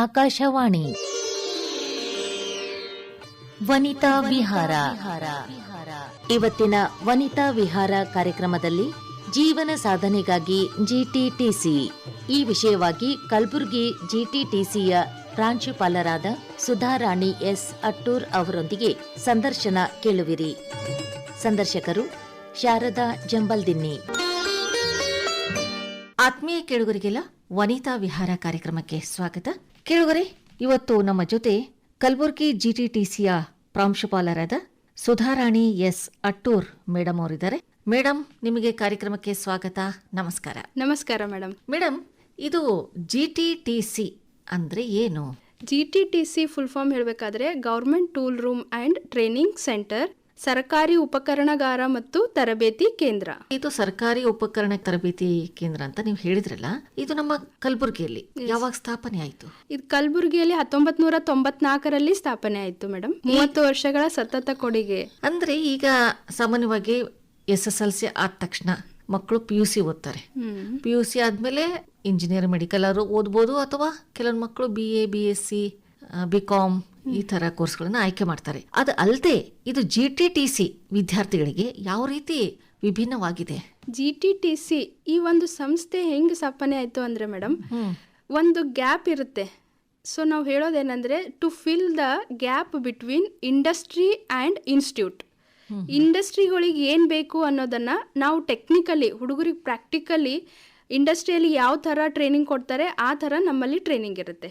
ಆಕಾಶವಾಣಿ. ವನಿತಾ ವಿಹಾರ. ಇವತ್ತಿನ ವನಿತಾ ವಿಹಾರ ಕಾರ್ಯಕ್ರಮದಲ್ಲಿ ಜೀವನ ಸಾಧನೆಗಾಗಿ ಜಿಟಿಟಿಸಿ ಈ ವಿಷಯವಾಗಿ ಕಲಬುರಗಿ ಜಿಟಿಟಿಸಿಯ ಪ್ರಾಂಶುಪಾಲರಾದ ಸುಧಾರಾಣಿ ಎಸ್ ಅಟ್ಟೂರ್ ಅವರೊಂದಿಗೆ ಸಂದರ್ಶನ ಕೇಳುವಿರಿ. ಸಂದರ್ಶಕರು ಶಾರದಾ ಜಂಬಲ್ದಿನ್ನಿ. ಆತ್ಮೀಯ ಕೇಳುಗರಿಗೆಲ್ಲ ವನಿತಾ ವಿಹಾರ ಕಾರ್ಯಕ್ರಮಕ್ಕೆ ಸ್ವಾಗತ. ಕೇಳುಗರೆ ಇವತ್ತು ನಮ್ಮ ಜೊತೆ ಕಲಬುರಗಿ ಜಿಟಿಟಿಸಿಯ ಪ್ರಾಂಶುಪಾಲರಾದ ಸುಧಾರಾಣಿ ಎಸ್ ಅಟ್ಟೂರ್ ಮೇಡಮ್ ಅವರಿದ್ದಾರೆ. ಮೇಡಮ್ ನಿಮಗೆ ಕಾರ್ಯಕ್ರಮಕ್ಕೆ ಸ್ವಾಗತ. ನಮಸ್ಕಾರ. ನಮಸ್ಕಾರ ಮೇಡಮ್ ಮೇಡಮ್ ಇದು ಜಿಟಿಟಿಸಿ ಅಂದ್ರೆ ಏನು? G T T C full form ಹೇಳಬೇಕಾದ್ರೆ government tool room and training centre ಸರ್ಕಾರಿ ಉಪಕರಣಗಾರ ಮತ್ತು ತರಬೇತಿ ಕೇಂದ್ರ. ಇದು ಸರ್ಕಾರಿ ಉಪಕರಣ ತರಬೇತಿ ಕೇಂದ್ರ ಅಂತ ನೀವು ಹೇಳಿದ್ರಲ್ಲ ಇದು ನಮ್ಮ ಕಲಬುರಗಿಯಲ್ಲಿ ಯಾವಾಗ ಸ್ಥಾಪನೆ ಆಯಿತು? ಇದು ಕಲಬುರಗಿಯಲ್ಲಿ ಹತ್ತೊಂಬತ್ ನೂರ ತೊಂಬತ್ನಾಲ್ಕರಲ್ಲಿ ಸ್ಥಾಪನೆ ಆಯಿತು ಮೇಡಮ್ ಮೂವತ್ತು ವರ್ಷಗಳ ಸತತ ಕೊಡುಗೆ. ಅಂದ್ರೆ ಈಗ ಸಾಮಾನ್ಯವಾಗಿ ಎಸ್ ಎಸ್ ಎಲ್ ಸಿ ಆದ ತಕ್ಷಣ ಮಕ್ಕಳು ಪಿ ಯು ಸಿ ಓದ್ತಾರೆ. ಪಿ ಯು ಸಿ ಆದಮೇಲೆ ಇಂಜಿನಿಯರ್ ಮೆಡಿಕಲ್ ಅವರು ಓದ್ಬೋದು ಅಥವಾ ಕೆಲವೊಂದು ಮಕ್ಕಳು B A B S C B com ಈ ಥರ ಕೋರ್ಸ್ಗಳನ್ನ ಆಯ್ಕೆ ಮಾಡ್ತಾರೆ. ಅದು ಅಲ್ಲದೆ ಇದು ಜಿ ಟಿ ಟಿ ಸಿ ವಿದ್ಯಾರ್ಥಿಗಳಿಗೆ ಯಾವ ರೀತಿ ವಿಭಿನ್ನವಾಗಿದೆ? ಜಿ ಟಿ ಟಿ ಸಿ ಈ ಒಂದು ಸಂಸ್ಥೆ ಹೆಂಗೆ ಸ್ಥಾಪನೆ ಆಯಿತು ಅಂದರೆ ಮೇಡಮ್ ಒಂದು ಗ್ಯಾಪ್ ಇರುತ್ತೆ. ಸೊ ನಾವು ಹೇಳೋದೇನೆಂದರೆ to fill the gap between industry and institute ಇಂಡಸ್ಟ್ರಿಗಳಿಗೆ ಏನು ಬೇಕು ಅನ್ನೋದನ್ನು ನಾವು ಟೆಕ್ನಿಕಲಿ ಹುಡುಗರಿಗೆ ಪ್ರಾಕ್ಟಿಕಲಿ ಇಂಡಸ್ಟ್ರಿಯಲ್ಲಿ ಯಾವ ಥರ ಟ್ರೈನಿಂಗ್ ಕೊಡ್ತಾರೆ ಆ ಥರ ನಮ್ಮಲ್ಲಿ ಟ್ರೈನಿಂಗ್ ಇರುತ್ತೆ.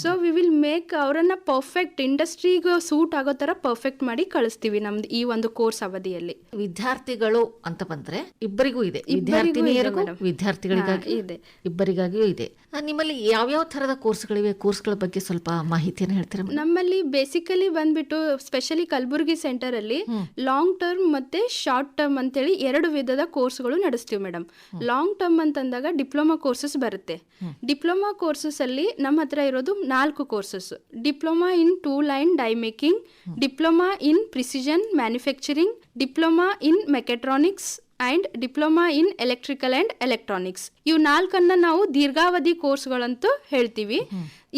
ಸೊ ವಿ ವಿಲ್ ಮೇಕ್ ಅವರನ್ನ ಪರ್ಫೆಕ್ಟ್ ಇಂಡಸ್ಟ್ರಿಗೆ ಸೂಟ್ ಆಗೋ ಥರ ಪರ್ಫೆಕ್ಟ್ ಮಾಡಿ ಕಳಿಸ್ತೀವಿ ನಮ್ದು ಈ ಒಂದು ಕೋರ್ಸ್ ಅವಧಿಯಲ್ಲಿ. ವಿದ್ಯಾರ್ಥಿಗಳು ಅಂತ ಬಂದ್ರೆ ಇಬ್ಬರಿಗೂ ಇದೆ. ವಿದ್ಯಾರ್ಥಿನಿಯರಿಗೂ. ವಿದ್ಯಾರ್ಥಿಗಳಿಗಾಗಿ ಇದೆ. ಇಬ್ಬರಿಗಾಗಿಯೂ ಇದೆ. ನಿಮ್ಮಲ್ಲಿ ಯಾವ್ಯಾವ ತರದ ಕೋರ್ಸ್ಗಳಿವೆ ಕೋರ್ಸ್ಗಳ ಬಗ್ಗೆ ಸ್ವಲ್ಪ ಮಾಹಿತಿಯನ್ನು ಹೇಳ್ತೀರಾ ನಮ್ಮಲ್ಲಿ ಬೇಸಿಕಲಿ ಬಂದ್ಬಿಟ್ಟು ಸ್ಪೆಷಲಿ ಕಲಬುರಗಿ ಸೆಂಟರ್ ಅಲ್ಲಿ ಲಾಂಗ್ ಟರ್ಮ್ ಮತ್ತೆ ಶಾರ್ಟ್ ಟರ್ಮ್ ಅಂತೇಳಿ ಎರಡು ವಿಧದ ಕೋರ್ಸ್ಗಳು ನಡೆಸ್ತೀವಿ ಮೇಡಮ್. ಲಾಂಗ್ ಟರ್ಮ್ ಅಂತಂದಾಗ ಡಿಪ್ಲೊಮಾ ಕೋರ್ಸಸ್ ಬರುತ್ತೆ. ಡಿಪ್ಲೊಮಾ ಕೋರ್ಸಸ್ ಅಲ್ಲಿ ನಮ್ಮ ಹತ್ರ ಇರೋದು ನಾಲ್ಕು courses. Diploma in tool line die making diploma in precision manufacturing diploma in mechatronics and diploma in electrical and electronics. ಇವು ನಾಲ್ಕನ್ನ ನಾವು ದೀರ್ಘಾವಧಿ ಕೋರ್ಸ್ಗಳಂತೂ ಹೇಳ್ತೀವಿ.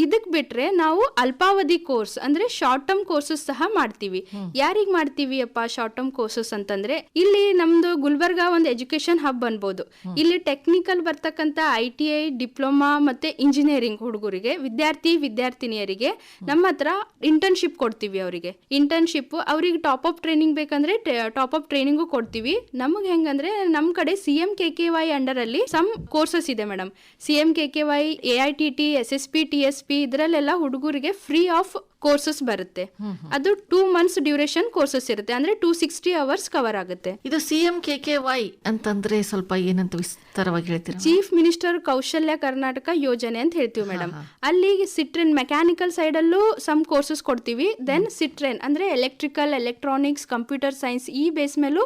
ಇದಕ್ ಬಿಟ್ರೆ ನಾವು ಅಲ್ಪಾವಧಿ ಕೋರ್ಸ್ ಅಂದ್ರೆ ಶಾರ್ಟ್ ಟರ್ಮ್ ಕೋರ್ಸಸ್ ಸಹ ಮಾಡ್ತೀವಿ. ಯಾರಿಗ್ ಮಾಡ್ತೀವಿ ಅಪ್ಪ ಶಾರ್ಟ್ ಟರ್ಮ್ ಕೋರ್ಸಸ್ ಅಂತಂದ್ರೆ ಇಲ್ಲಿ ನಮ್ದು ಗುಲ್ಬರ್ಗ ಒಂದು ಎಜುಕೇಶನ್ ಹಬ್ ಅನ್ಬೋದು. ಇಲ್ಲಿ ಟೆಕ್ನಿಕಲ್ ಬರ್ತಕ್ಕಂತ ಐ ಟಿ ಐ ಡಿಪ್ಲೊಮಾ ಮತ್ತೆ ಇಂಜಿನಿಯರಿಂಗ್ ಹುಡುಗರಿಗೆ ವಿದ್ಯಾರ್ಥಿ ವಿದ್ಯಾರ್ಥಿನಿಯರಿಗೆ ನಮ್ಮ ಹತ್ರ ಇಂಟರ್ನ್ಶಿಪ್ ಕೊಡ್ತೀವಿ ಅವರಿಗೆ. ಇಂಟರ್ನ್ಶಿಪ್ ಅವ್ರಿಗೆ ಟಾಪ್ ಅಪ್ ಟ್ರೈನಿಂಗ್ ಬೇಕಂದ್ರೆ ಟಾಪ್ ಅಪ್ ಟ್ರೈನಿಂಗು ಕೊಡ್ತೀವಿ. ನಮಗೆ ಹೆಂಗಂದ್ರೆ ನಮ್ ಕಡೆ C M K K Y under ಅಲ್ಲಿ ಸಮ್ ಕೋರ್ಸಸ್ ಇದೆ madam C M K K Y A I T T S S P T S P ಇದರಲ್ಲೆಲ್ಲ ಹುಡುಗರಿಗೆ ಫ್ರೀ ಆಫ್ ಕೋರ್ಸಸ್ ಬರುತ್ತೆ. ಅದು ಟೂ ಮಂತ್ಸ್ ಡ್ಯೂರೇಷನ್ ಕೋರ್ಸಸ್ ಇರುತ್ತೆ. ಅಂದ್ರೆ two sixty hours cover ಆಗುತ್ತೆ. ಇದು C M K K Y ಅಂತಂದ್ರೆ ಸ್ವಲ್ಪ ಏನಂತ ವಿಸ್ತಾರವಾಗಿ ಹೇಳ್ತೀರಾ? ಚೀಫ್ ಮಿನಿಸ್ಟರ್ ಕೌಶಲ್ಯ ಕರ್ನಾಟಕ ಯೋಜನೆ ಅಂತ ಹೇಳ್ತೀವಿ ಮೇಡಮ್ ಅಲ್ಲಿ ಸಿಟ್ರೆನ್ ಮೆಕ್ಯಾನಿಕಲ್ ಸೈಡ್ ಅಲ್ಲೂ ಸಮ್ ಕೋರ್ಸಸ್ ಕೊಡ್ತೀವಿ. ದೆನ್ ಸಿಟ್ರೆನ್ ಅಂದ್ರೆ ಎಲೆಕ್ಟ್ರಿಕಲ್ ಎಲೆಕ್ಟ್ರಾನಿಕ್ಸ್ ಕಂಪ್ಯೂಟರ್ ಸೈನ್ಸ್ ಈ ಬೇಸ್ ಮೇಲೂ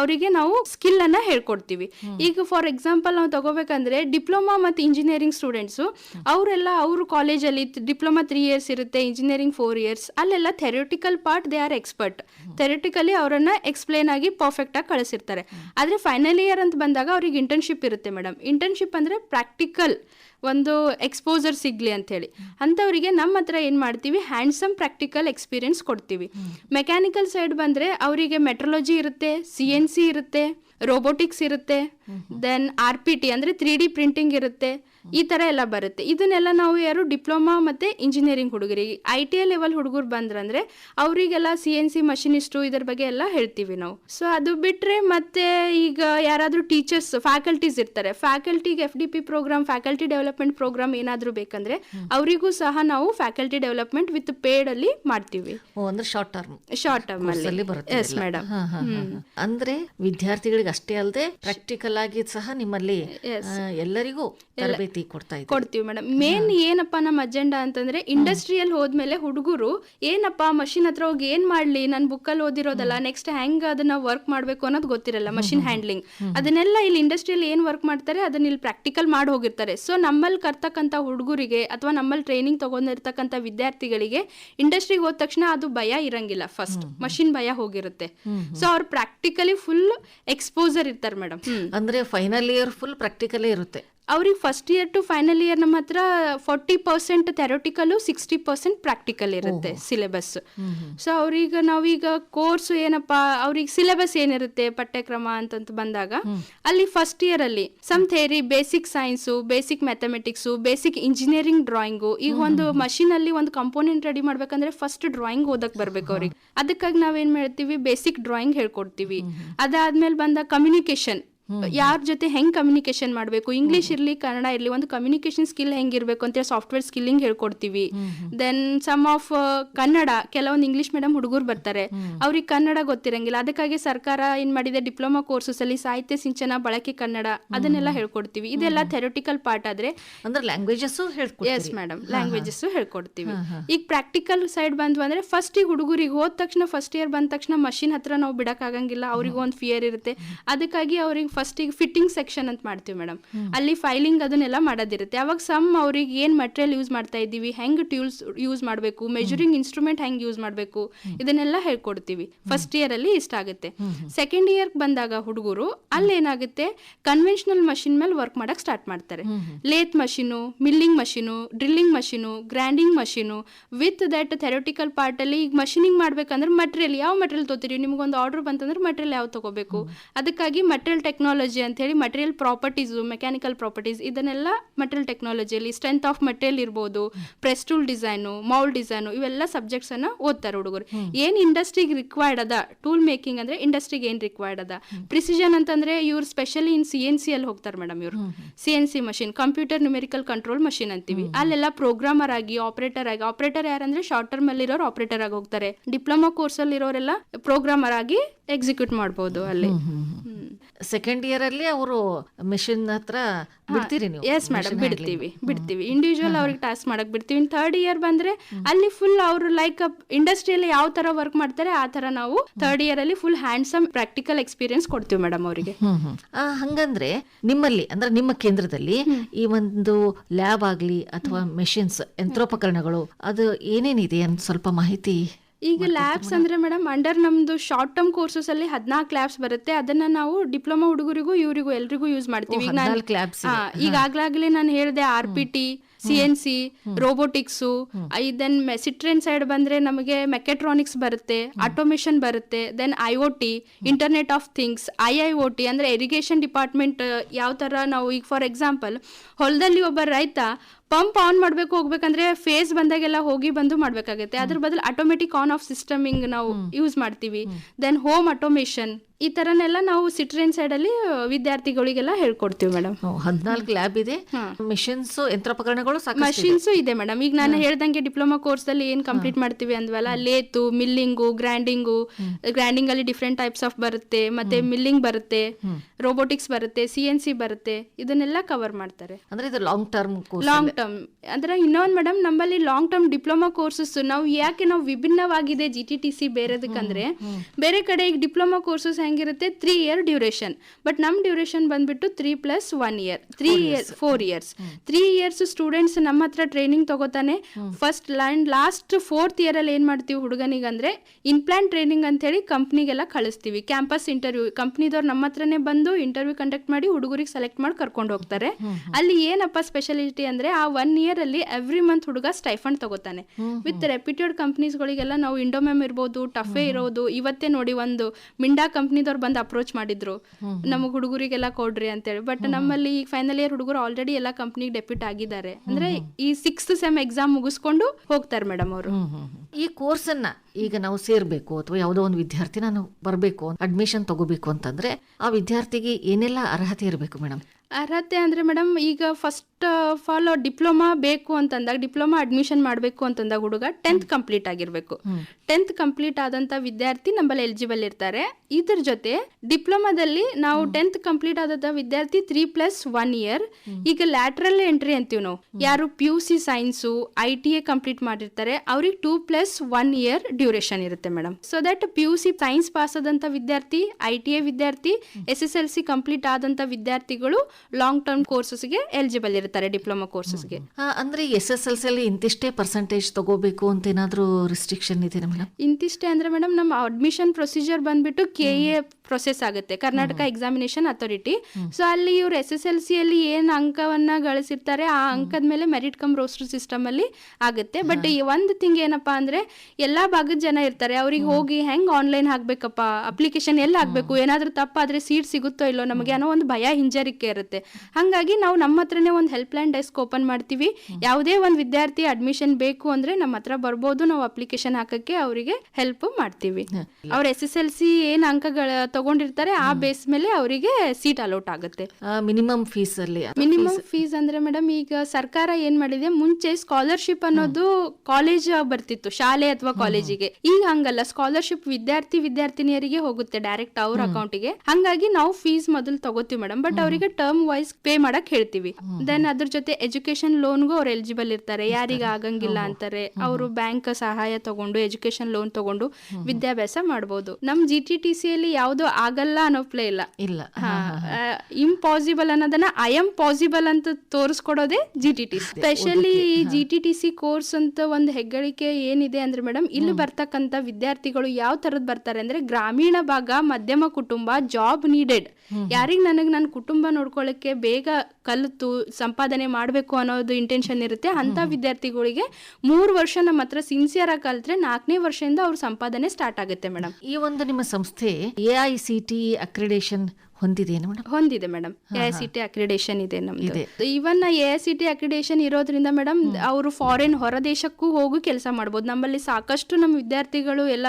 ಅವರಿಗೆ ನಾವು ಸ್ಕಿಲ್ ಅನ್ನ ಹೇಳ್ಕೊಡ್ತೀವಿ. ಈಗ ಫಾರ್ ಎಕ್ಸಾಂಪಲ್ ನಾವು ತಗೋಬೇಕಂದ್ರೆ ಡಿಪ್ಲೊಮಾ ಮತ್ತು ಇಂಜಿನಿಯರಿಂಗ್ ಸ್ಟೂಡೆಂಟ್ಸು ಅವರೆಲ್ಲ ಅವರು ಕಾಲೇಜಲ್ಲಿ ಡಿಪ್ಲೊಮಾ ತ್ರೀ ಇಯರ್ಸ್ ಇರುತ್ತೆ ಇಂಜಿನಿಯರಿಂಗ್ ಫೋರ್ ಇಯರ್ಸ್ ಅಲ್ಲೆಲ್ಲ theoretical part they are expert theoretically ಅವರನ್ನ ಎಕ್ಸ್ಪ್ಲೇನ್ ಆಗಿ ಪರ್ಫೆಕ್ಟ್ ಆಗಿ ಕಳಿಸಿರ್ತಾರೆ. ಆದರೆ ಫೈನಲ್ ಇಯರ್ ಅಂತ ಬಂದಾಗ ಅವ್ರಿಗೆ ಇಂಟರ್ನ್ಶಿಪ್ ಇರುತ್ತೆ ಮೇಡಮ್ ಇಂಟರ್ನ್ಶಿಪ್ ಅಂದ್ರೆ ಪ್ರಾಕ್ಟಿಕಲ್ ಒಂದು ಎಕ್ಸ್ಪೋಸರ್ ಸಿಗಲಿ ಅಂತ ಹೇಳಿ ಅಂಥವರಿಗೆ ನಮ್ಮ ಹತ್ರ ಏನು ಮಾಡ್ತೀವಿ? ಹ್ಯಾಂಡ್ಸಮ್ ಪ್ರಾಕ್ಟಿಕಲ್ ಎಕ್ಸ್ಪೀರಿಯನ್ಸ್ ಕೊಡ್ತೀವಿ. ಮೆಕ್ಯಾನಿಕಲ್ ಸೈಡ್ ಬಂದರೆ ಅವರಿಗೆ ಮೆಟ್ರಾಲಜಿ ಇರುತ್ತೆ ಸಿ ಎನ್ ಸಿ ಇರುತ್ತೆ. ರೋಬೋಟಿಕ್ಸ್ ಇರುತ್ತೆ ದೆನ್ ಆರ್ ಪಿ ಟಿ ಅಂದರೆ ತ್ರೀ ಡಿ ಪ್ರಿಂಟಿಂಗ್ ಇರುತ್ತೆ ಈ ಥರ ಎಲ್ಲ ಬರುತ್ತೆ. ಇದನ್ನೆಲ್ಲ ನಾವು ಯಾರು ಡಿಪ್ಲೊಮಾ ಮತ್ತು ಇಂಜಿನಿಯರಿಂಗ್ ಹುಡುಗರಿಗೆ ಐ ಟಿ ಐ ಲೆವೆಲ್ ಹುಡುಗರು ಬಂದ್ರಂದ್ರೆ ಅವರಿಗೆಲ್ಲ ಸಿ ಎನ್ ಸಿ ಮಷಿನಿಸ್ಟು ಇದ್ರ ಬಗ್ಗೆ ಎಲ್ಲ ಹೇಳ್ತೀವಿ ನಾವು. ಸೊ ಅದು ಬಿಟ್ಟರೆ ಮತ್ತೆ ಈಗ ಯಾರಾದರೂ ಟೀಚರ್ಸ್ ಫ್ಯಾಕಲ್ಟೀಸ್ ಇರ್ತಾರೆ ಫ್ಯಾಕಲ್ಟಿಗೆ F D P programme faculty development programme ಏನಾದರೂ ಬೇಕಂದ್ರೆ ಅವರಿಗೂ ಸಹ ನಾವು ಫ್ಯಾಕಲ್ಟಿ ಡೆವಲಪ್ಮೆಂಟ್ ವಿತ್ ಪೇಡ್ ಅಲ್ಲಿ ಮಾಡ್ತೀವಿ. ಶಾರ್ಟ್ ಟರ್ಮ್ ಶಾರ್ಟ್ ಟರ್ಮ್ ಅಲ್ಲಿ. ಎಸ್. ಮೇಡಮ್. ಅಂದ್ರೆ ವಿದ್ಯಾರ್ಥಿಗಳಿಗೆ ಅಷ್ಟೇ ಅಲ್ಲದೆ ಪ್ರಾಕ್ಟಿಕಲ್ ಆಗಿ ಸಹ ನಿಮ್ಮಲ್ಲಿ ಎಲ್ಲರಿಗೂ ತರಬೇತಿ ಕೊಡ್ತಾ ಇದ್ದೀವಿ. ಕೊಡ್ತೀವಿ ಮೇಡಮ್ ಮೇನ್ ಏನಪ್ಪಾ ನಮ್ಮ ಅಜೆಂಡಾ ಅಂತಂದ್ರೆ ಇಂಡಸ್ಟ್ರಿಯಲ್ ಹೋದ್ಮೇಲೆ ಹುಡುಗರು ಏನಪ್ಪಾ ಮಷಿನ್ ಹತ್ರ ಹೋಗಿ ಏನ್ ಮಾಡ್ಲಿ? ನಾನು ಬುಕ್ಕಲ್ಲಿ ಓದಿರೋದಲ್ಲ ನೆಕ್ಸ್ಟ್ ಹೆಂಗ್ ಅದನ್ನ ವರ್ಕ್ ಮಾಡ್ಬೇಕು ಅನ್ನೋದು ಗೊತ್ತಿರಲ್ಲ ಮಷಿನ್ ಹ್ಯಾಂಡ್ಲಿಂಗ್ ಅದನ್ನೆಲ್ಲ ಇಲ್ಲಿ ಇಂಡಸ್ಟ್ರಿಯಲ್ಲಿ ಏನ್ ವರ್ಕ್ ಮಾಡ್ತಾರೆ ಅದನ್ನ ಇಲ್ಲಿ ಪ್ರಾಕ್ಟಿಕಲ್ ಮಾಡಿ ಹೋಗಿರ್ತಾರೆ. ಸೊ ನಮ್ಮಲ್ಲಿ ಕರ್ತಕ್ಕಂತ ಹುಡುಗರಿಗೆ ಅಥವಾ ನಮ್ಮಲ್ಲಿ ಟ್ರೈನಿಂಗ್ ತಗೊಂಡಿರ್ತಕ್ಕಂಥ ವಿದ್ಯಾರ್ಥಿಗಳಿಗೆ ಇಂಡಸ್ಟ್ರಿಗೆ ಹೋದ ತಕ್ಷಣ ಅದು ಭಯ ಇರಂಗಿಲ್ಲ ಫಸ್ಟ್ ಮಷಿನ್ ಭಯ ಹೋಗಿರುತ್ತೆ. ಸೊ ಅವ್ರು ಪ್ರಾಕ್ಟಿಕಲಿ ಫುಲ್ ಎಕ್ಸ್ಪೋಸರ್ ಇರ್ತಾರೆ ಮೇಡಮ್ ಅಂದ್ರೆ ಫೈನಲ್ ಇಯರ್ ಫುಲ್ ಪ್ರಾಕ್ಟಿಕಲೇ ಇರುತ್ತೆ. ಅವ್ರಿಗೆ first year to final year ನಮ್ಮ ಹತ್ರ forty percent theoretical sixty percent practical ಇರುತ್ತೆ ಸಿಲೆಬಸ್ ಸೊ ಅವ್ರೀಗ ನಾವೀಗ ಕೋರ್ಸ್ ಏನಪ್ಪಾ ಅವ್ರಿಗೆ ಸಿಲೆಬಸ್ ಏನಿರುತ್ತೆ ಪಠ್ಯಕ್ರಮ ಅಂತಂತ ಬಂದಾಗ ಅಲ್ಲಿ ಫಸ್ಟ್ ಇಯರ್ ಅಲ್ಲಿ some theory basic science basic mathematics basic engineering drawing ಈಗ ಒಂದು ಮಷೀನ್ ಅಲ್ಲಿ ಒಂದು ಕಂಪೋನೆಂಟ್ ರೆಡಿ ಮಾಡ್ಬೇಕಂದ್ರೆ ಫಸ್ಟ್ ಡ್ರಾಯಿಂಗ್ ಓದಕ್ ಬರ್ಬೇಕು ಅವ್ರಿಗೆ. ಅದಕ್ಕಾಗಿ ನಾವೇನ್ ಮಾಡ್ತೀವಿ ಬೇಸಿಕ್ ಡ್ರಾಯಿಂಗ್ ಹೇಳ್ಕೊಡ್ತೀವಿ. ಅದಾದ್ಮೇಲೆ ಬಂದ ಕಮ್ಯುನಿಕೇಶನ್ ಯಾರ ಜೊತೆ ಹೆಂಗ್ ಕಮ್ಯುನಿಕೇಶನ್ ಮಾಡಬೇಕು? ಇಂಗ್ಲಿಷ್ ಇರ್ಲಿ ಕನ್ನಡ ಇರ್ಲಿ ಒಂದು ಕಮ್ಯುನಿಕೇಶನ್ ಸ್ಕಿಲ್ ಹೆಂಗಿರ್ಬೇಕು ಅಂತ ಸಾಫ್ಟ್ವೇರ್ ಸ್ಕಿಲ್ಲಿಂಗ್ ಹೇಳ್ಕೊಡ್ತೀವಿ. ದೆನ್ ಸಮ್ ಆಫ್ ಕನ್ನಡ ಕೆಲವೊಂದು ಇಂಗ್ಲಿಷ್ ಮೀಡಿಯಂ ಹುಡುಗರು ಬರ್ತಾರೆ. ಅವ್ರಿಗೆ ಕನ್ನಡ ಗೊತ್ತಿರಂಗಿಲ್ಲ. ಅದಕ್ಕಾಗಿ ಸರ್ಕಾರ ಏನ್ ಮಾಡಿದೆ? ಡಿಪ್ಲೊಮಾ ಕೋರ್ಸಸ್ ಅಲ್ಲಿ ಸಾಹಿತ್ಯ ಸಿಂಚನ ಬಳಕೆ ಕನ್ನಡ ಅದನ್ನೆಲ್ಲ ಹೇಳ್ಕೊಡ್ತೀವಿ. ಇದೆಲ್ಲ ಥೆರೋಟಿಕಲ್ ಪಾರ್ಟ್ ಆದ್ರೆ ಅಂದ್ರೆ ಲ್ಯಾಂಗ್ವೇಜಸ್ ಎಸ್ ಮೇಡಮ್ ಲ್ಯಾಂಗ್ವೇಜಸ್ ಹೇಳ್ಕೊಡ್ತೀವಿ. ಈಗ ಪ್ರಾಕ್ಟಿಕಲ್ ಸೈಡ್ ಬಂತು ಅಂದ್ರೆ ಫಸ್ಟ್ ಈಗ ಹುಡುಗರಿಗೆ ಹೋದ ತಕ್ಷಣ ಫಸ್ಟ್ ಇಯರ್ ಬಂದ ತಕ್ಷಣ ಮಷಿನ್ ಹತ್ರ ನಾವು ಬಿಡಕ್ ಆಗಂಗಿಲ್ಲ. ಅವ್ರಿಗೆ ಒಂದು ಫಿಯರ್ ಇರುತ್ತೆ ಅದಕ್ಕಾಗಿ ಅವ್ರಿಗೆ ಫಸ್ಟ್ ಈಗ ಫಿಟ್ಟಿಂಗ್ ಸೆಕ್ಷನ್ ಅಂತ ಮಾಡ್ತೀವಿ ಮೇಡಮ್ ಅಲ್ಲಿ ಫೈಲಿಂಗ್ ಅದನ್ನೆಲ್ಲ ಮಾಡೋದಿರುತ್ತೆ. ಅವಾಗ ಸಮ್ ಅವ್ರಿಗೆ ಏನು ಮಟೀರಿಯಲ್ ಯೂಸ್ ಮಾಡ್ತಾ ಇದ್ದೀವಿ ಹೆಂಗ್ ಟ್ಯೂಲ್ಸ್ ಯೂಸ್ ಮಾಡಬೇಕು ಮೆಜರಿಂಗ್ ಇನ್ಸ್ಟ್ರೂಮೆಂಟ್ ಹೆಂಗ್ ಯೂಸ್ ಮಾಡಬೇಕು ಇದನ್ನೆಲ್ಲ ಹೇಳ್ಕೊಡ್ತೀವಿ. ಫಸ್ಟ್ ಇಯರ್ ಅಲ್ಲಿ ಇಷ್ಟ ಆಗುತ್ತೆ. ಸೆಕೆಂಡ್ ಇಯರ್ ಬಂದಾಗ ಹುಡುಗರು ಅಲ್ಲಿ ಏನಾಗುತ್ತೆ ಕನ್ವೆನ್ಷನಲ್ ಮಷಿನ್ ಮೇಲೆ ವರ್ಕ್ ಮಾಡಕ್ ಸ್ಟಾರ್ಟ್ ಮಾಡ್ತಾರೆ. Lathe machine milling machine drilling machine grinding machine with that theoretical part ಅಲ್ಲಿ ಈಗ ಮಷೀನಿಂಗ್ ಮಾಡ್ಬೇಕಂದ್ರೆ ಮಟೀರಿಯಲ್ ಯಾವ ಮಟೀರಿಯಲ್ ತೊಗೊತೀರಿ ನಿಮ್ಗೊಂದು ಆರ್ಡರ್ ಬಂತಂದ್ರೆ ಮಟೀರಿಯಲ್ ಯಾವ ತಗೋಬೇಕು? ಅದಕ್ಕಾಗಿ ಮಟೀರಿಯಲ್ ಟೆಕ್ನಾಲಜಿ ಅಂತ ಹೇಳಿ ಮಟೀರಿಯಲ್ ಪ್ರಾಪರ್ಟೀಸು ಮೆಕ್ಯಾನಿಕಲ್ ಪ್ರಾಪರ್ಟೀಸ್ ಇದನ್ನೆಲ್ಲ ಮಟೀರಿಯಲ್ ಟೆಕ್ನಾಲಜಿಯಲ್ಲಿ ಸ್ಟ್ರೆಂತ್ ಆಫ್ ಮಟೀರಿಯಲ್ ಇರ್ಬೋದು press tool design mould design ಇವೆಲ್ಲ ಸಬ್ಜೆಕ್ಟ್ಸ್ ಅನ್ನ ಓದ್ತಾರೆ ಹುಡುಗರು. ಏನು ಇಂಡಸ್ಟ್ರಿಗೆ ರಿಕ್ವೈರ್ಡ್ ಅದ? ಟೂಲ್ ಮೇಕಿಂಗ್ ಅಂದ್ರೆ ಇಂಡಸ್ಟ್ರಿಗೆ ಏನು ರಿಕ್ವೈರ್ಡ್ ಅದ? ಪ್ರಿಸಿಷನ್ ಅಂತಂದ್ರೆ ಇವ್ರು specially in C N C ಅಲ್ಲಿ ಹೋಗ್ತಾರೆ ಮೇಡಮ್ ಇವರು. C N C machine computer numerical control machine ಅಂತೀವಿ. ಅಲ್ಲೆಲ್ಲ ಪ್ರೋಗ್ರಾಮರ್ ಆಗಿ ಆಪರೇಟರ್ ಆಗಿ ಆಪರೇಟರ್ ಯಾರಂದ್ರೆ ಶಾರ್ಟ್ ಟರ್ಮ್ ಅಲ್ಲಿ ಇರೋರು ಆಪರೇಟರ್ ಆಗಿ ಹೋಗ್ತಾರೆ. ಡಿಪ್ಲೊಮಾ ಕೋರ್ಸ್ ಅಲ್ಲಿ ಇರೋರೆಲ್ಲ ಪ್ರೋಗ್ರಾಮರ್ ಆಗಿ ಎಕ್ಸಿಕ್ಯೂಟ್ ಮಾಡ್ಬೋದು ಅಲ್ಲಿ. ಸೆಕೆಂಡ್ ಇಯರ್ ಅಲ್ಲಿ ಅವರು ಮೆಷಿನ್ ಹತ್ರ ಬಿಡ್ತೀರಿ ನೀವು? ಎಸ್ ಮೇಡಮ್ ಬಿಡ್ತೀವಿ ಬಿಡ್ತೀವಿ. ಇಂಡಿವಿಜುವಲ್ ಅವ್ರಿಗೆ ಟಾಸ್ಕ್ ಮಾಡಕ್ ಬಿಡ್ತೀವಿ. ಇನ್ ಥರ್ಡ್ ಇಯರ್ ಬಂದ್ರೆ ಅಲ್ಲಿ ಫುಲ್ ಅವರು ಲೈಕ್ ಇಂಡಸ್ಟ್ರಿಯಲ್ಲಿ ಯಾವ ತರ ವರ್ಕ್ ಮಾಡ್ತಾರೆ ಆ ತರ ನಾವು ಥರ್ಡ್ ಇಯರ್ ಅಲ್ಲಿ ಫುಲ್ ಹ್ಯಾಂಡ್ಸಮ್ ಪ್ರಾಕ್ಟಿಕಲ್ ಎಕ್ಸ್ಪೀರಿಯನ್ಸ್ ಕೊಡ್ತೀವಿ ಮೇಡಮ್ ಅವರಿಗೆ. ಹಂಗಂದ್ರೆ ನಿಮ್ಮಲ್ಲಿ ಅಂದ್ರೆ ನಿಮ್ಮ ಕೇಂದ್ರದಲ್ಲಿ ಈ ಒಂದು ಲ್ಯಾಬ್ ಆಗ್ಲಿ ಅಥವಾ ಮೆಷಿನ್ಸ್ ಯಂತ್ರೋಪಕರಣಗಳು ಅದು ಏನೇನಿದೆ ಅಂತ ಸ್ವಲ್ಪ ಮಾಹಿತಿ ಈಗ ಲ್ಯಾಬ್ಸ್ ಅಂದ್ರೆ ಮೇಡಮ್ ಅಂಡರ್ ನಮ್ದು ಶಾರ್ಟ್ ಟರ್ಮ್ ಕೋರ್ಸಸ್ ಅಲ್ಲಿ ಹದಿನಾಲ್ಕು ಲ್ಯಾಬ್ಸ್ ಬರುತ್ತೆ. ಅದನ್ನ ನಾವು ಡಿಪ್ಲೊಮಾ ಹುಡುಗರಿಗೂ ಇವರಿಗೂ ಎಲ್ರಿಗೂ ಯೂಸ್ ಮಾಡ್ತೀವಿ. ಈಗ ನಾನು ಈಗ ಆಗ್ಲಾಗ್ಲೇ ನಾನು ಹೇಳಿದೆ R P T C N C robotics then ಸಿಟ್ರೆನ್ side ಬಂದ್ರೆ ನಮಗೆ ಮೆಕೆಟ್ರಾನಿಕ್ಸ್ ಬರುತ್ತೆ ಆಟೋಮೇಷನ್ ಬರುತ್ತೆ then I O T internet of things I I O T ಅಂದ್ರೆ ಇರಿಗೇಷನ್ ಡಿಪಾರ್ಟ್ಮೆಂಟ್ ಯಾವ ತರ ನಾವು ಈಗ ಫಾರ್ ಎಕ್ಸಾಂಪಲ್ ಹೊಲದಲ್ಲಿ ಒಬ್ಬ ರೈತ ಪಂಪ್ ಆನ್ ಮಾಡ್ಬೇಕು ಹೋಗ್ಬೇಕಂದ್ರೆ ಫೇಸ್ ಬಂದಾಗೆಲ್ಲ ಹೋಗಿ ಬಂದು ಮಾಡ್ಬೇಕಾಗತ್ತೆ. ಅದ್ರ ಬದಲು ಆಟೋಮೆಟಿಕ್ ಆನ್ ಆಫ್ ಸಿಸ್ಟಮಿಂಗ್ ನಾವು ಯೂಸ್ ಮಾಡ್ತೀವಿ. ದೆನ್ ಹೋಮ್ ಆಟೋಮೇಷನ್ ಈ ತರನೆಲ್ಲ ನಾವು ಸಿಟ್ರೇನ್ ಸೈಡ್ ಅಲ್ಲಿ ವಿದ್ಯಾರ್ಥಿಗಳಿಗೆಲ್ಲ ಹೇಳ್ಕೊಡ್ತೀವಿ ಮೇಡಮ್ ಹದಿನಾಲ್ಕು ಲ್ಯಾಬ್ ಇದೆ. ಮಿಷನ್ಸ್ ಯಂತ್ರೋಪಕರಣಗಳು ಮಷಿನ್ಸ್ ಇದೆ ಮೇಡಮ್ ಈಗ ನಾನು ಹೇಳ್ದಂಗೆ ಡಿಪ್ಲೊಮಾ ಕೋರ್ಸ್ ಅಲ್ಲಿ ಏನ್ ಕಂಪ್ಲೀಟ್ ಮಾಡ್ತೀವಿ ಅಂದ್ವಲ್ಲ ಲೇತು ಮಿಲ್ಲಿಂಗು ಗ್ರ್ಯಾಂಡಿಂಗು ಗ್ರ್ಯಾಂಡಿಂಗ್ ಅಲ್ಲಿ ಡಿಫ್ರೆಂಟ್ ಟೈಪ್ಸ್ ಆಫ್ ಬರುತ್ತೆ ಮತ್ತೆ ಮಿಲ್ಲಿಂಗ್ ಬರುತ್ತೆ ರೋಬೋಟಿಕ್ಸ್ ಬರುತ್ತೆ ಸಿ ಎನ್ ಸಿ ಬರುತ್ತೆ ಇದನ್ನೆಲ್ಲ ಕವರ್ ಮಾಡ್ತಾರೆ. ಅಂದ್ರೆ ಇದು ಲಾಂಗ್ ಟರ್ಮ್ ಲಾಂಗ್ ಟರ್ಮ್ ಅಂದ್ರೆ ಇನ್ನೊಂದ್ ಮೇಡಮ್ ನಮ್ಮಲ್ಲಿ ಲಾಂಗ್ ಟರ್ಮ್ ಡಿಪ್ಲೊಮಾ ಕೋರ್ಸಸ್ ನಾವು ಯಾಕೆ ನಾವು ವಿಭಿನ್ನವಾಗಿದೆ ಜಿ ಟಿ ಟಿ ಸಿ ಬೇರೆದಕ್ಕಂದ್ರೆ ಬೇರೆ ಕಡೆ ಈಗ ಡಿಪ್ಲೊಮಾ ಕೋರ್ಸಸ್ ಹೆಂಗಿರುತ್ತೆ? ತ್ರೀ ಇಯರ್ ಡ್ಯೂರೇಷನ್ ಬಟ್ ನಮ್ಮ ಡ್ಯೂರೇಷನ್ ಬಂದ್ಬಿಟ್ಟು three plus one year three year four years three years students ನಮ್ಮ ಹತ್ರ ಟ್ರೈನಿಂಗ್ ತಗೋತಾನೆ. First and last fourth year ಅಲ್ಲಿ ಏನ್ ಮಾಡ್ತೀವಿ ಹುಡುಗನಿಗೆ ಅಂದ್ರೆ ಇನ್ಪ್ಲಾಂಟ್ ಟ್ರೈನಿಂಗ್ ಅಂತ ಹೇಳಿ ಕಂಪ್ನಿಗೆಲ್ಲ ಕಳಿಸ್ತೀವಿ. ಕ್ಯಾಂಪಸ್ ಇಂಟರ್ವ್ಯೂ ಕಂಪ್ನಿದವ್ರು ನಮ್ಮ ಹತ್ರನೇ ಬಂದು ಇಂಟರ್ವ್ಯೂ ಕಂಡಕ್ಟ್ ಮಾಡಿ ಹುಡುಗರಿಗೆ ಸೆಲೆಕ್ಟ್ ಮಾಡಿ ಕರ್ಕೊಂಡು ಹೋಗ್ತಾರೆ. ಅಲ್ಲಿ ಏನಪ್ಪ ಸ್ಪೆಷಾಲಿಟಿ ಅಂದ್ರೆ ಆ ಒನ್ ಇಯರ್ ಅಲ್ಲಿ ಎವ್ರಿ ಮಂತ್ ಹುಡುಗ ಸ್ಟೈಫಂಡ್ ತಗೋತಾನೆ. ವಿತ್ ರೆಪ್ಯೂಟೆಡ್ ಕಂಪ್ನೀಸ್ಗಳಿಗೆಲ್ಲ ನಾವು ಇಂಡೋಮ್ಯಾಮ್ ಇರ್ಬೋದು ಟಫೆ ಇರೋದು ಇವತ್ತೇ ನೋಡಿ ಒಂದು ಮಿಂಡಾ ಕಂಪ್ನಿದವ್ರು ಬಂದು ಅಪ್ರೋಚ್ ಮಾಡಿದ್ರು. ನಮಗೆ ಹುಡುಗರಿಗೆಲ್ಲ ಕೊಡ್ರಿ ಅಂತೇಳಿ. ಬಟ್ ನಮ್ಮಲ್ಲಿ ಈಗ ಫೈನಲ್ ಇಯರ್ ಹುಡುಗರು ಆಲ್ರೆಡಿ ಎಲ್ಲ ಕಂಪ್ನಿಗೆ ಡೆಪ್ಯೂಟ್ ಆಗಿದ್ದಾರೆ. ಅಂದ್ರೆ ಈ ಸಿಕ್ಸ್ತ್ ಸೆಮ್ ಎಕ್ಸಾಮ್ ಮುಗಿಸ್ಕೊಂಡು ಹೋಗ್ತಾರೆ ಮೇಡಮ್ ಅವರು. ಈ ಕೋರ್ಸ್ ಅನ್ನ ಈಗ ನಾವು ಸೇರ್ಬೇಕು ಅಥವಾ ಯಾವುದೋ ಒಂದು ವಿದ್ಯಾರ್ಥಿ ನಾನು ಬರಬೇಕು ಅಡ್ಮಿಷನ್ ತಗೋಬೇಕು ಅಂತಂದ್ರೆ ಆ ವಿದ್ಯಾರ್ಥಿಗೆ ಏನೆಲ್ಲ ಅರ್ಹತೆ ಇರಬೇಕು ಮೇಡಮ್ ಅರ್ಹತೆ ಅಂದ್ರೆ ಮೇಡಮ್ ಈಗ ಫಸ್ಟ್ ಆಫ್ ಆಲ್ ಡಿಪ್ಲೊಮಾ ಬೇಕು ಅಂತಂದಾಗ ಡಿಪ್ಲೊಮಾ ಅಡ್ಮಿಷನ್ ಮಾಡಬೇಕು ಅಂತಂದಾಗ ಹುಡುಗ ಟೆಂತ್ ಕಂಪ್ಲೀಟ್ ಆಗಿರಬೇಕು. ಟೆಂತ್ ಕಂಪ್ಲೀಟ್ ಆದಂಥ ವಿದ್ಯಾರ್ಥಿ ನಮ್ಮಲ್ಲಿ ಎಲಿಜಿಬಲ್ ಇರ್ತಾರೆ. ಇದ್ರ ಜೊತೆ ಡಿಪ್ಲೊಮಾದಲ್ಲಿ ನಾವು ಟೆಂತ್ ಕಂಪ್ಲೀಟ್ ಆದಂಥ ವಿದ್ಯಾರ್ಥಿ ತ್ರೀ ಪ್ಲಸ್ ಒನ್ ಇಯರ್ ಈಗ ಲ್ಯಾಟ್ರಲ್ ಎಂಟ್ರಿ ಅಂತೀವಿ ನಾವು. ಯಾರು P U C science I T A complete ಮಾಡಿರ್ತಾರೆ. ಅವ್ರಿಗೆ two plus one year duration ಇರುತ್ತೆ madam so that P U C science pass ಆದಂಥ ವಿದ್ಯಾರ್ಥಿ ಐ ಟಿ ಎ ವಿದ್ಯಾರ್ಥಿ S S L C complete ಆದಂಥ ವಿದ್ಯಾರ್ಥಿಗಳು ಲಾಂಗ್ ಟರ್ಮ್ ಕೋರ್ಸಸ್ಗೆ eligible ಇರ್ತಾರೆ ಡಿಪ್ಲೊಮಾ ಕೋರ್ಸಸ್ಗೆ ಅಂದ್ರೆ ಎಸ್ ಎಸ್ ಎಲ್ ಸಿ ಅಲ್ಲಿ ಇಂತಿಷ್ಟೇ ಪರ್ಸೆಂಟೇಜ್ ತಗೋಬೇಕು ಅಂತ ಏನಾದ್ರೂ ರಿಸ್ಟ್ರಿಕ್ಷನ್ ಇದೆ ಮೇಡಮ್? ಇಂತಿಷ್ಟೇ ಅಂದ್ರೆ ಮೇಡಮ್ ನಮ್ಮ ಅಡ್ಮಿಷನ್ ಪ್ರೊಸೀಜರ್ ಬಂದ್ಬಿಟ್ಟು ಕೆ ಎ ಪ್ರೊಸೆಸ್ ಆಗುತ್ತೆ. ಕರ್ನಾಟಕ ಎಕ್ಸಾಮಿನೇಷನ್ ಅಥಾರಿಟಿ ಸೊ ಅಲ್ಲಿ ಇವ್ರು ಎಸ್ ಎಸ್ ಎಲ್ ಸಿ ಅಲ್ಲಿ ಏನ್ ಅಂಕವನ್ನ ಗಳಿಸಿರ್ತಾರೆ ಆ ಅಂಕದ ಮೇಲೆ ಮೆರಿಟ್ ಕಮ್ ರೋಸ್ಟರ್ ಸಿಸ್ಟಮ್ ಅಲ್ಲಿ ಆಗುತ್ತೆ. ಬಟ್ ಈ ಒಂದು ತಿಂಗ್ ಏನಪ್ಪಾ ಅಂದ್ರೆ ಎಲ್ಲಾ ಭಾಗದ ಜನ ಇರ್ತಾರೆ. ಅವ್ರಿಗೆ ಹೋಗಿ ಹೆಂಗ್ ಆನ್ಲೈನ್ ಹಾಕ್ಬೇಕಪ್ಪ? ಅಪ್ಲಿಕೇಶನ್ ಎಲ್ಲ ಹಾಕ್ಬೇಕು? ಏನಾದ್ರೂ ತಪ್ಪಾದ್ರೆ ಸೀಟ್ ಸಿಗುತ್ತೋ ಇಲ್ಲೋ? ನಮಗೆ ಅನ್ನೋ ಒಂದು ಭಯ ಹಿಂಜರಿಕೆ ಇರುತ್ತೆ. ಹಂಗಾಗಿ ನಾವು ನಮ್ಮ ಹತ್ರನೇ ಒಂದು ಹೆಲ್ಪ್ ಲೈನ್ ಡೆಸ್ಕ್ ಓಪನ್ ಮಾಡ್ತೀವಿ ಯಾವುದೇ ಒಂದು ವಿದ್ಯಾರ್ಥಿ ಅಡ್ಮಿಷನ್ ಬೇಕು ಅಂದ್ರೆ ನಮ್ಮ ಹತ್ರ ಬರ್ಬೋದು. ನಾವು ಅಪ್ಲಿಕೇಶನ್ ಹಾಕಕ್ಕೆ ಅವರಿಗೆ ಹೆಲ್ಪ್ ಮಾಡ್ತೀವಿ. ಅವ್ರ ಎಸ್ ಎಸ್ ಎಲ್ ಸಿ ಏನ್ ಅಂಕಗಳ ತಗೊಂಡಿರ್ತಾರೆ ಆ ಬೇಸ್ ಮೇಲೆ ಅವರಿಗೆ ಸೀಟ್ ಅಲೌಟ್ ಆಗುತ್ತೆ. ಮಿನಿಮಮ್ ಫೀಸ್ ಅಲ್ಲಿ ಮಿನಿಮಮ್ ಫೀಸ್ ಅಂದ್ರೆ ಮೇಡಮ್ ಈಗ ಸರ್ಕಾರ ಏನ್ ಮಾಡಿದೆ ಮುಂಚೆ ಸ್ಕಾಲರ್ಶಿಪ್ ಅನ್ನೋದು ಕಾಲೇಜ್ ಬರ್ತಿತ್ತು ಶಾಲೆ ಅಥವಾ ಕಾಲೇಜಿಗೆ ಈಗ ಹಂಗಲ್ಲ ಸ್ಕಾಲರ್ಶಿಪ್ ವಿದ್ಯಾರ್ಥಿ ವಿದ್ಯಾರ್ಥಿನಿಯರಿಗೆ ಹೋಗುತ್ತೆ ಡೈರೆಕ್ಟ್ ಅವ್ರ ಅಕೌಂಟಿಗೆ ಹಂಗಾಗಿ ನಾವು ಫೀಸ್ ಮೊದಲು ತಗೋತೀವಿ ಮೇಡಮ್ ಬಟ್ ಅವರಿಗೆ ಟರ್ಮ್ ವೈಸ್ ಪೇ ಮಾಡಕ್ ಹೇಳ್ತೀವಿ. ದೆನ್ ಅದ್ರ ಜೊತೆ ಎಜುಕೇಶನ್ ಲೋನ್ಗೂ ಅವ್ರು ಎಲಿಜಿಬಲ್ ಇರ್ತಾರೆ. ಯಾರಿಗ ಆಗಂಗಿಲ್ಲ ಅಂತಾರೆ ಅವರು ಬ್ಯಾಂಕ್ ಸಹಾಯ ತಗೊಂಡು ಎಜುಕೇಶನ್ ಲೋನ್ ತಗೊಂಡು ವಿದ್ಯಾಭ್ಯಾಸ ಮಾಡಬಹುದು ನಮ್ ಜಿ ಟಿ ಟಿ ಸಿ ಅಲ್ಲಿ ಯಾವ್ದು ಆಗಲ್ಲ ಅನ್ನೋ ಪ್ಲೇ ಇಲ್ಲ. ಇಲ್ಲ. ಇಂಪಾಸಿಬಲ್ ಅನ್ನೋದನ್ನ ಐ ಆಮ್ ಪಾಸಿಬಲ್ ಅಂತ ತೋರಿಸ್ಕೊಡೋದೇ G T T specially G T T C course ಅಂತ ಒಂದು ಹೆಗ್ಗಳಿಕೆ ಏನಿದೆ ಅಂದ್ರೆ ಮೇಡಮ್ ಇಲ್ಲಿ ಬರ್ತಕ್ಕಂಥ ವಿದ್ಯಾರ್ಥಿಗಳು ಯಾವ ತರದ್ ಬರ್ತಾರೆ ಅಂದ್ರೆ ಗ್ರಾಮೀಣ ಭಾಗ ಮಧ್ಯಮ ಕುಟುಂಬ ಜಾಬ್ ನೀಡೆಡ್ ಯಾರಿಗ್ ನನಗ್ ನನ್ನ ಕುಟುಂಬ ನೋಡ್ಕೊಳ್ಳಕ್ಕೆ ಬೇಗ ಕಲಿತು ಸಂಪಾದನೆ ಮಾಡಬೇಕು ಅನ್ನೋದು ಇಂಟೆನ್ಷನ್ ಇರುತ್ತೆ ಅಂತ ವಿದ್ಯಾರ್ಥಿಗಳಿಗೆ ಮೂರು ವರ್ಷ ನಮ್ಮ ಹತ್ರ ಸಿನ್ಸಿಯರ್ ಆಗಿ ಕಲ್ತ್ರೆ ನಾಲ್ಕನೇ ವರ್ಷದಿಂದ ಅವ್ರ ಸಂಪಾದನೆ ಸ್ಟಾರ್ಟ್ ಆಗುತ್ತೆ ಮೇಡಮ್ ಈ ಒಂದು ನಿಮ್ಮ ಸಂಸ್ಥೆ A I C T madam ಹೊಂದಿದೆ madam A C T accreditation ಇದೆ ನಮ್ದು. Even A C T accreditation ಇರೋದ್ರಿಂದ ಮೇಡಮ್ ಅವರು ಫಾರಿನ್ ಹೊರದೇಶಕ್ಕೂ ಹೋಗಿ ಕೆಲಸ ಮಾಡ್ಬೋದು. ನಮ್ಮಲ್ಲಿ ಸಾಕಷ್ಟು ನಮ್ಮ ವಿದ್ಯಾರ್ಥಿಗಳು ಎಲ್ಲ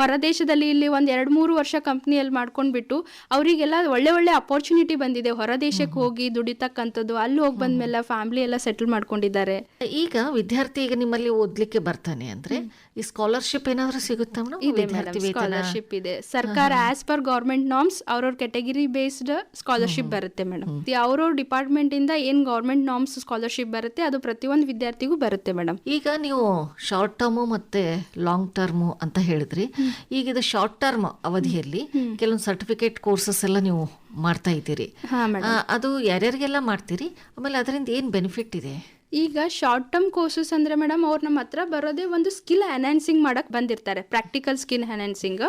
ಹೊರದೇಶದಲ್ಲಿ ಇಲ್ಲಿ ಒಂದ್ ಎರಡ್ ಮೂರು ವರ್ಷ ಕಂಪ್ನಿಯಲ್ಲಿ ಮಾಡ್ಕೊಂಡ್ಬಿಟ್ಟು ಅವರಿಗೆಲ್ಲ ಒಳ್ಳೆ ಒಳ್ಳೆ ಅಪರ್ಚುನಿಟಿ ಬಂದಿದೆ. ಹೊರದೇಶಕ್ಕೆ ಹೋಗಿ ದುಡಿತಕ್ಕಂಥದ್ದು ಅಲ್ಲಿ ಹೋಗಿ ಬಂದ್ಮೇಲೆ ಫ್ಯಾಮಿಲಿ ಎಲ್ಲ ಸೆಟಲ್ ಮಾಡ್ಕೊಂಡಿದ್ದಾರೆ. ಈಗ ವಿದ್ಯಾರ್ಥಿ ಈಗ ನಿಮ್ಮಲ್ಲಿ ಓದ್ಲಿಕ್ಕೆ ಬರ್ತಾನೆ ಅಂದ್ರೆ ಈ ಸ್ಕಾಲರ್ಶಿಪ್ ಏನಾದ್ರೂ ಸಿಗುತ್ತಾ ಇದೆ ಸ್ಕಾಲರ್ಶಿಪ್ ಇದೆ. ಸರ್ಕಾರ ಆಸ್ ಪರ್ ಗೌರ್ಮೆಂಟ್ ನಾಮ್ಸ್ ಅವ್ರವ್ರ ಕೆಟಗರಿ ಬೇಸ್ಡ್ ಸ್ಕಾಲರ್ಶಿಪ್ ಬರುತ್ತೆ ಮೇಡಮ್. ಅವ್ರವ್ರ ಡಿಪಾರ್ಟ್ಮೆಂಟ್ ಇಂದ ಏನ್ ಗೌರ್ಮೆಂಟ್ ನಾರ್ಮ್ಸ್ ಸ್ಕಾಲರ್ಶಿಪ್ ಬರುತ್ತೆ ಅದು ಪ್ರತಿಯೊಂದು ವಿದ್ಯಾರ್ಥಿಗೂ ಬರುತ್ತೆ ಮೇಡಮ್. ಈಗ ನೀವು ಶಾರ್ಟ್ ಟರ್ಮ್ ಮತ್ತೆ ಲಾಂಗ್ ಟರ್ಮ್ ಅಂತ ಹೇಳಿದ್ರಿ. ಈಗ ಇದು ಶಾರ್ಟ್ ಟರ್ಮ್ ಅವಧಿಯಲ್ಲಿ ಕೆಲವೊಂದು ಸರ್ಟಿಫಿಕೇಟ್ ಕೋರ್ಸಸ್ ಎಲ್ಲ ನೀವು ಮಾಡ್ತಾ ಇದ್ದೀರಿ. ಅದು ಯಾರ್ಯಾರಿಗೆಲ್ಲ ಮಾಡ್ತೀರಿ? ಆಮೇಲೆ ಅದರಿಂದ ಏನು ಬೆನಿಫಿಟ್ ಇದೆ? ಈಗ ಶಾರ್ಟ್ ಟರ್ಮ್ ಕೋರ್ಸಸ್ ಅಂದ್ರೆ ಮೇಡಮ್ ಅವ್ರು ನಮ್ಮ ಹತ್ರ ಬರೋದೇ ಒಂದು ಸ್ಕಿಲ್ ಎನ್ಹಾನ್ಸಿಂಗ್ ಮಾಡಕ್ ಬಂದಿರ್ತಾರೆ. Practical skill enhancing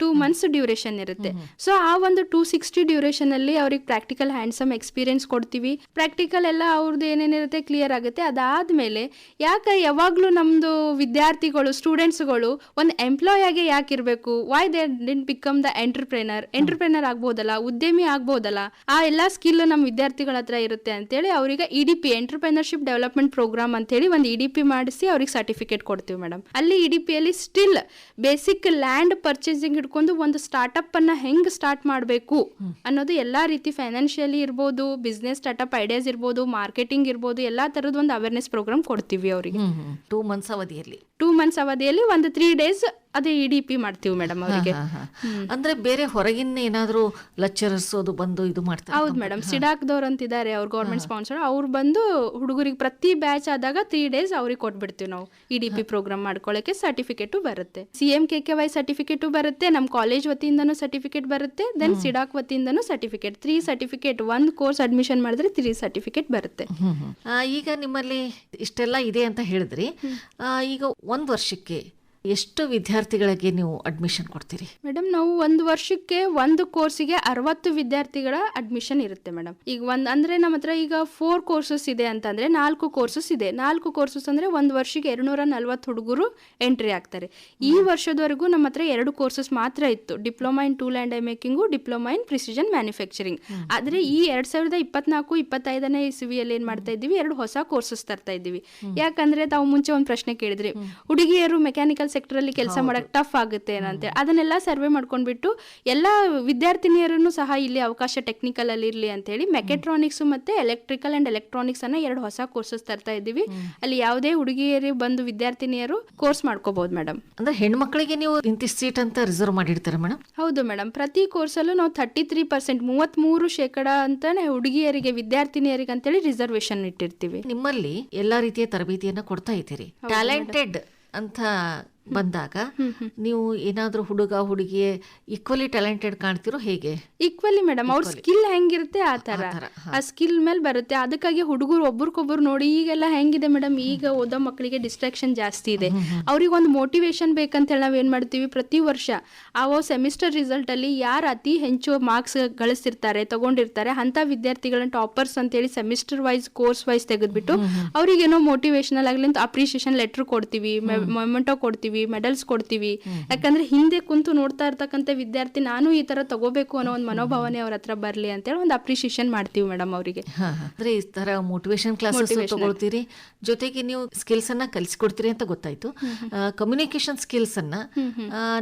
two months duration ಇರುತ್ತೆ. ಸೊ ಆ ಒಂದು ಟೂ ಸಿಕ್ಸ್ಟಿ ಡ್ಯೂರೇಷನ್ ಅಲ್ಲಿ ಅವ್ರಿಗೆ ಪ್ರಾಕ್ಟಿಕಲ್ ಹ್ಯಾಂಡ್ಸಮ್ ಎಕ್ಸ್ಪೀರಿಯನ್ಸ್ ಕೊಡ್ತೀವಿ. ಪ್ರಾಕ್ಟಿಕಲ್ ಎಲ್ಲ ಅವ್ರದ್ದು ಏನೇನಿರುತ್ತೆ ಕ್ಲಿಯರ್ ಆಗುತ್ತೆ. ಅದಾದ್ಮೇಲೆ ಯಾಕೆ ಯಾವಾಗ್ಲೂ ನಮ್ದು ವಿದ್ಯಾರ್ಥಿಗಳು ಸ್ಟೂಡೆಂಟ್ಸ್ಗಳು ಒಂದು ಎಂಪ್ಲಾಯ್ ಆಗಿ ಯಾಕೆ ಇರಬೇಕು? Why they didn't become the entrepreneur entrepreneur ಆಗ್ಬೋದಲ್ಲ? ಉದ್ಯಮಿ ಆಗ್ಬೋದಲ್ಲ? ಆ ಎಲ್ಲ ಸ್ಕಿಲ್ ನಮ್ಮ ವಿದ್ಯಾರ್ಥಿಗಳ ಹತ್ರ ಇರುತ್ತೆ ಅಂತೇಳಿ ಅವರಿಗೆ EDP D develop entrepreneurship development program ಅಂತ ಹೇಳಿ ಒಂದು ಇ ಡಿ ಪಿ ಮಾಡಿಸಿ ಅವ್ರಿಗೆ ಸರ್ಟಿಫಿಕೇಟ್ ಕೊಡ್ತೀವಿ ಮೇಡಮ್ ಅಲ್ಲಿ ಇ ಡಿ ಪಿಯಲ್ಲಿ ಸ್ಟಿಲ್ ಬೇಸಿಕ್ ಲ್ಯಾಂಡ್ ಪರ್ಚೇಸಿಂಗ್ ಇಟ್ಕೊಂಡು ಒಂದು ಸ್ಟಾರ್ಟಪ್ ಅನ್ನ ಹೆಂಗ್ ಸ್ಟಾರ್ಟ್ ಮಾಡಬೇಕು ಅನ್ನೋದು ಎಲ್ಲಾ ರೀತಿ ಫೈನಾನ್ಷಿಯಲಿ ಇರ್ಬೋದು ಬಿಸ್ನೆಸ್ ಸ್ಟಾರ್ಟಪ್ ಐಡಿಯಾಸ್ ಇರ್ಬೋದು ಮಾರ್ಕೆಟಿಂಗ್ ಇರ್ಬೋದು, ಎಲ್ಲಾ ತರದ ಒಂದು ಅವೇರ್ನೆಸ್ ಪ್ರೋಗ್ರಾಮ್ ಕೊಡ್ತೀವಿ ಅವರಿಗೆ. ಟೂ ಮಂತ್ಸ್ ಅವಧಿಯಲ್ಲಿ. ಟೂ ಮಂತ್ಸ್ ಅವಧಿಯಲ್ಲಿ ಒಂದು ತ್ರೀ ಡೇಸ್ ಅದೇ ಇ ಡಿ ಪಿ ಮಾಡ್ತೀವಿ ಮೇಡಮ್ ಅವರಿಗೆ. ಅಂದ್ರೆ ಬೇರೆ ಹೊರಗಿನ ಏನಾದರೂ ಲೆಕ್ಚರರ್ಸ್ ಅದು ಬಂದು ಇದು ಮಾಡ್ತಾರೆ ಹೌದು ಮೇಡಮ್ ಸಿಡಾಕ್ದವ್ರು ಅಂತಿದ್ದಾರೆ ಅವ್ರು ಗೌರ್ಮೆಂಟ್ ಸ್ಪಾನ್ಸರ್ ಅವ್ರು ಬಂದು ಹುಡುಗರಿಗೆ ಪ್ರತಿ ಬ್ಯಾಚ್ ಆದಾಗ ತ್ರೀ ಡೇಸ್ ಅವ್ರಿಗೆ ಕೊಟ್ಬಿಡ್ತೀವಿ ನಾವು. ಇ ಡಿ ಪಿ ಪ್ರೋಗ್ರಾಮ್ ಮಾಡ್ಕೊಳ್ಳೋಕೆ ಸರ್ಟಿಫಿಕೇಟು ಬರುತ್ತೆ. C M K K Y certificate ಬರುತ್ತೆ ನಮ್ಮ ಕಾಲೇಜ್ ವತಿಯಿಂದನೂ ಸರ್ಟಿಫಿಕೇಟ್ ಬರುತ್ತೆ ದೆನ್ ಸಿಡಾಕ್ ವತಿಯಿಂದನೂ ಸರ್ಟಿಫಿಕೇಟ್ ತ್ರೀ ಸರ್ಟಿಫಿಕೇಟ್ ಒಂದು ಕೋರ್ಸ್ ಅಡ್ಮಿಷನ್ ಮಾಡಿದ್ರೆ ತ್ರೀ ಸರ್ಟಿಫಿಕೇಟ್ ಬರುತ್ತೆ. ಈಗ ನಿಮ್ಮಲ್ಲಿ ಇಷ್ಟೆಲ್ಲ ಇದೆ ಅಂತ ಹೇಳಿದ್ರಿ. ಈಗ ಒಂದು ವರ್ಷಕ್ಕೆ ಎಷ್ಟು ವಿದ್ಯಾರ್ಥಿಗಳಿಗೆ ನೀವು ಅಡ್ಮಿಷನ್ ಕೊಡ್ತೀರಿ? ಮೇಡಮ್ ನಾವು ಒಂದು ವರ್ಷಕ್ಕೆ ಒಂದು ಕೋರ್ಸಿಗೆ ಅರವತ್ತು ವಿದ್ಯಾರ್ಥಿಗಳ ಅಡ್ಮಿಷನ್ ಇರುತ್ತೆ ಮೇಡಮ್ ಈಗ ಒಂದ್ ಅಂದ್ರೆ ನಮ್ಮ ಹತ್ರ ಈಗ ಫೋರ್ ಕೋರ್ಸಸ್ ಇದೆ ಅಂತಂದ್ರೆ ನಾಲ್ಕು ಕೋರ್ಸಸ್ ಇದೆ. ನಾಲ್ಕು ಕೋರ್ಸಸ್ ಅಂದ್ರೆ ಒಂದು ವರ್ಷಕ್ಕೆ ಎರಡ್ನೂರ ನಲ್ವತ್ತು ಹುಡುಗರು ಎಂಟ್ರಿ ಆಗ್ತಾರೆ. ಈ ವರ್ಷದವರೆಗೂ ನಮ್ಮ ಹತ್ರ ಎರಡು ಕೋರ್ಸಸ್ ಮಾತ್ರ ಇತ್ತು. Diploma in tool and die making diploma in precision manufacturing ಆದ್ರೆ ಈ ಎರಡ್ ಸಾವಿರದ ಇಪ್ಪತ್ನಾಲ್ಕು ಇಪ್ಪತ್ತೈದನೇ ಇಸುವಿಯಲ್ಲಿ ಏನ್ ಮಾಡ್ತಾ ಇದ್ದೀವಿ? ಎರಡು ಹೊಸ ಕೋರ್ಸಸ್ ತರ್ತಾ ಇದ್ದೀವಿ. ಯಾಕಂದ್ರೆ ತಾವು ಮುಂಚೆ ಒಂದು ಪ್ರಶ್ನೆ ಕೇಳಿದ್ರಿ. ಹುಡುಗಿಯರು ಮೆಕ್ಯಾನಿಕಲ್ ಸೆಕ್ಟರ್ ಅಲ್ಲಿ ಕೆಲಸ ಮಾಡಕ್ ಟಫ್ ಆಗುತ್ತೆ ಏನಂತೆ. ಅದನ್ನೆಲ್ಲ ಸರ್ವೆ ಮಾಡ್ಕೊಂಡ್ಬಿಟ್ಟು ಎಲ್ಲ ವಿದ್ಯಾರ್ಥಿನಿಯರನ್ನು ಸಹ ಇಲ್ಲಿ ಅವಕಾಶ ಟೆಕ್ನಿಕಲ್ ಅಲ್ಲಿ ಇರ್ಲಿ ಅಂತ ಹೇಳಿ ಮೆಕೆಟ್ರಾನಿಕ್ಸ್ ಮತ್ತೆ ಎಲೆಕ್ಟ್ರಿಕಲ್ ಅಂಡ್ ಎಲೆಕ್ಟ್ರಾನಿಕ್ಸ್ ಅನ್ನ ಎರಡು ಹೊಸ ಕೋರ್ಸಸ್ ತರ್ತಾ ಇದ್ದೀವಿ. ಅಲ್ಲಿ ಯಾವುದೇ ಹುಡುಗಿಯರು ಬಂದು ವಿದ್ಯಾರ್ಥಿನಿಯರು ಕೋರ್ಸ್ ಮಾಡ್ಕೋಬಹುದು ಮೇಡಮ್ ಅಂದ್ರೆ ಹೆಣ್ಮಕ್ಳಿಗೆ ನೀವು ಇಂತಿಷ್ಟು ಸೀಟ್ ಅಂತ ರಿಸರ್ವ್ ಮಾಡಿರ್ತಾರೆ ಮೇಡಮ್ ಹೌದು ಮೇಡಮ್ ಪ್ರತಿ ಕೋರ್ಸಲ್ಲೂ ನಾವು ಥರ್ಟಿ ತ್ರೀ ಪರ್ಸೆಂಟ್ ಮೂವತ್ತ್ಮೂರು ಶೇಕಡ ಅಂತಾನೆ ಹುಡುಗಿಯರಿಗೆ ವಿದ್ಯಾರ್ಥಿನಿಯರಿಗೆ ಅಂತೇಳಿ ರಿಸರ್ವೇಶನ್ ಇಟ್ಟಿರ್ತೀವಿ. ನಿಮ್ಮಲ್ಲಿ ಎಲ್ಲಾ ರೀತಿಯ ತರಬೇತಿಯನ್ನ ಕೊಡ್ತಾ ಇದ್ದೀರಿ. ಟ್ಯಾಲೆಂಟೆಡ್ ಅಂತ ಬಂದಾಗ ನೀವು ಏನಾದರೂ ಹುಡುಗ ಹುಡುಗಿ ಈಕ್ವಲಿ ಟ್ಯಾಲೆಂಟೆಡ್ ಕಾಣ್ತಿರೋ ಹೇಗೆ? ಈಕ್ವಲಿ ಮೇಡಮ್ ಅವ್ರ ಸ್ಕಿಲ್ ಹೆಂಗಿರುತ್ತೆ ಆ ತರ ಆ ಸ್ಕಿಲ್ ಮೇಲೆ ಬರುತ್ತೆ. ಅದಕ್ಕಾಗಿ ಹುಡುಗರು ಒಬ್ರಿಗೊಬ್ರು ನೋಡಿ ಈಗೆಲ್ಲ ಹೆಂಗಿದೆ ಮೇಡಮ್ ಈಗ ಓದೋ ಮಕ್ಕಳಿಗೆ ಡಿಸ್ಟ್ರಾಕ್ಷನ್ ಜಾಸ್ತಿ ಇದೆ. ಅವ್ರಿಗೆ ಒಂದು ಮೋಟಿವೇಶನ್ ಬೇಕಂತ ಹೇಳಿ ನಾವ್ ಏನ್ ಮಾಡ್ತೀವಿ? ಪ್ರತಿ ವರ್ಷ ಆ ಸೆಮಿಸ್ಟರ್ ರಿಸಲ್ಟ್ ಅಲ್ಲಿ ಯಾರು ಅತಿ ಹೆಚ್ಚು ಮಾರ್ಕ್ಸ್ ಗಳಿಸಿರ್ತಾರೆ ತಗೊಂಡಿರ್ತಾರೆ ಅಂತ ವಿದ್ಯಾರ್ಥಿಗಳನ್ನ ಟಾಪರ್ಸ್ ಅಂತ ಹೇಳಿ ಸೆಮಿಸ್ಟರ್ ವೈಸ್ ಕೋರ್ಸ್ ವೈಸ್ ತೆಗೆದ್ಬಿಟ್ಟು ಅವ್ರಿಗೇನೋ ಮೋಟಿವೇಶನಲ್ ಆಗಲಿ ಅಂತ ಅಪ್ರಿಷಿಯೇಷನ್ ಲೆಟರ್ ಕೊಡ್ತೀವಿ ಮೊಮೆಂಟೋ ಕೊಡ್ತೀವಿ. ಮೆಡಲ್ಸ್ ಕೊಡ್ತೀವಿ. ಯಾಕಂದ್ರೆ ಹಿಂದೆ ಕುಂತು ನೋಡ್ತಾ ಇರ್ತಕ್ಕಂಥ ವಿದ್ಯಾರ್ಥಿ ನಾನು ಈ ತರ ತಗೋಬೇಕು ಅನ್ನೋ ಒಂದು ಮನೋಭಾವನೆ ಅವ್ರ ಹತ್ರ ಬರ್ಲಿ ಅಂತೇಳಿ ಒಂದು ಅಪ್ರಿಶಿಯೇಷನ್ ಮಾಡ್ತೀವಿ ಮೇಡಮ್ ಅವರಿಗೆ. ಅಂದ್ರೆ ಈ ತರ ಮೋಟಿವೇಶನ್ ಕ್ಲಾಸಸ್ ತಗೊಳ್ತೀರಿ. ಜೊತೆಗೆ ನೀವು ಸ್ಕಿಲ್ಸ್ ಅನ್ನ ಕಲಿಸ್ಕೊಡ್ತೀರಿ ಅಂತ ಗೊತ್ತಾಯ್ತು. ಕಮ್ಯುನಿಕೇಶನ್ ಸ್ಕಿಲ್ಸ್ ಅನ್ನ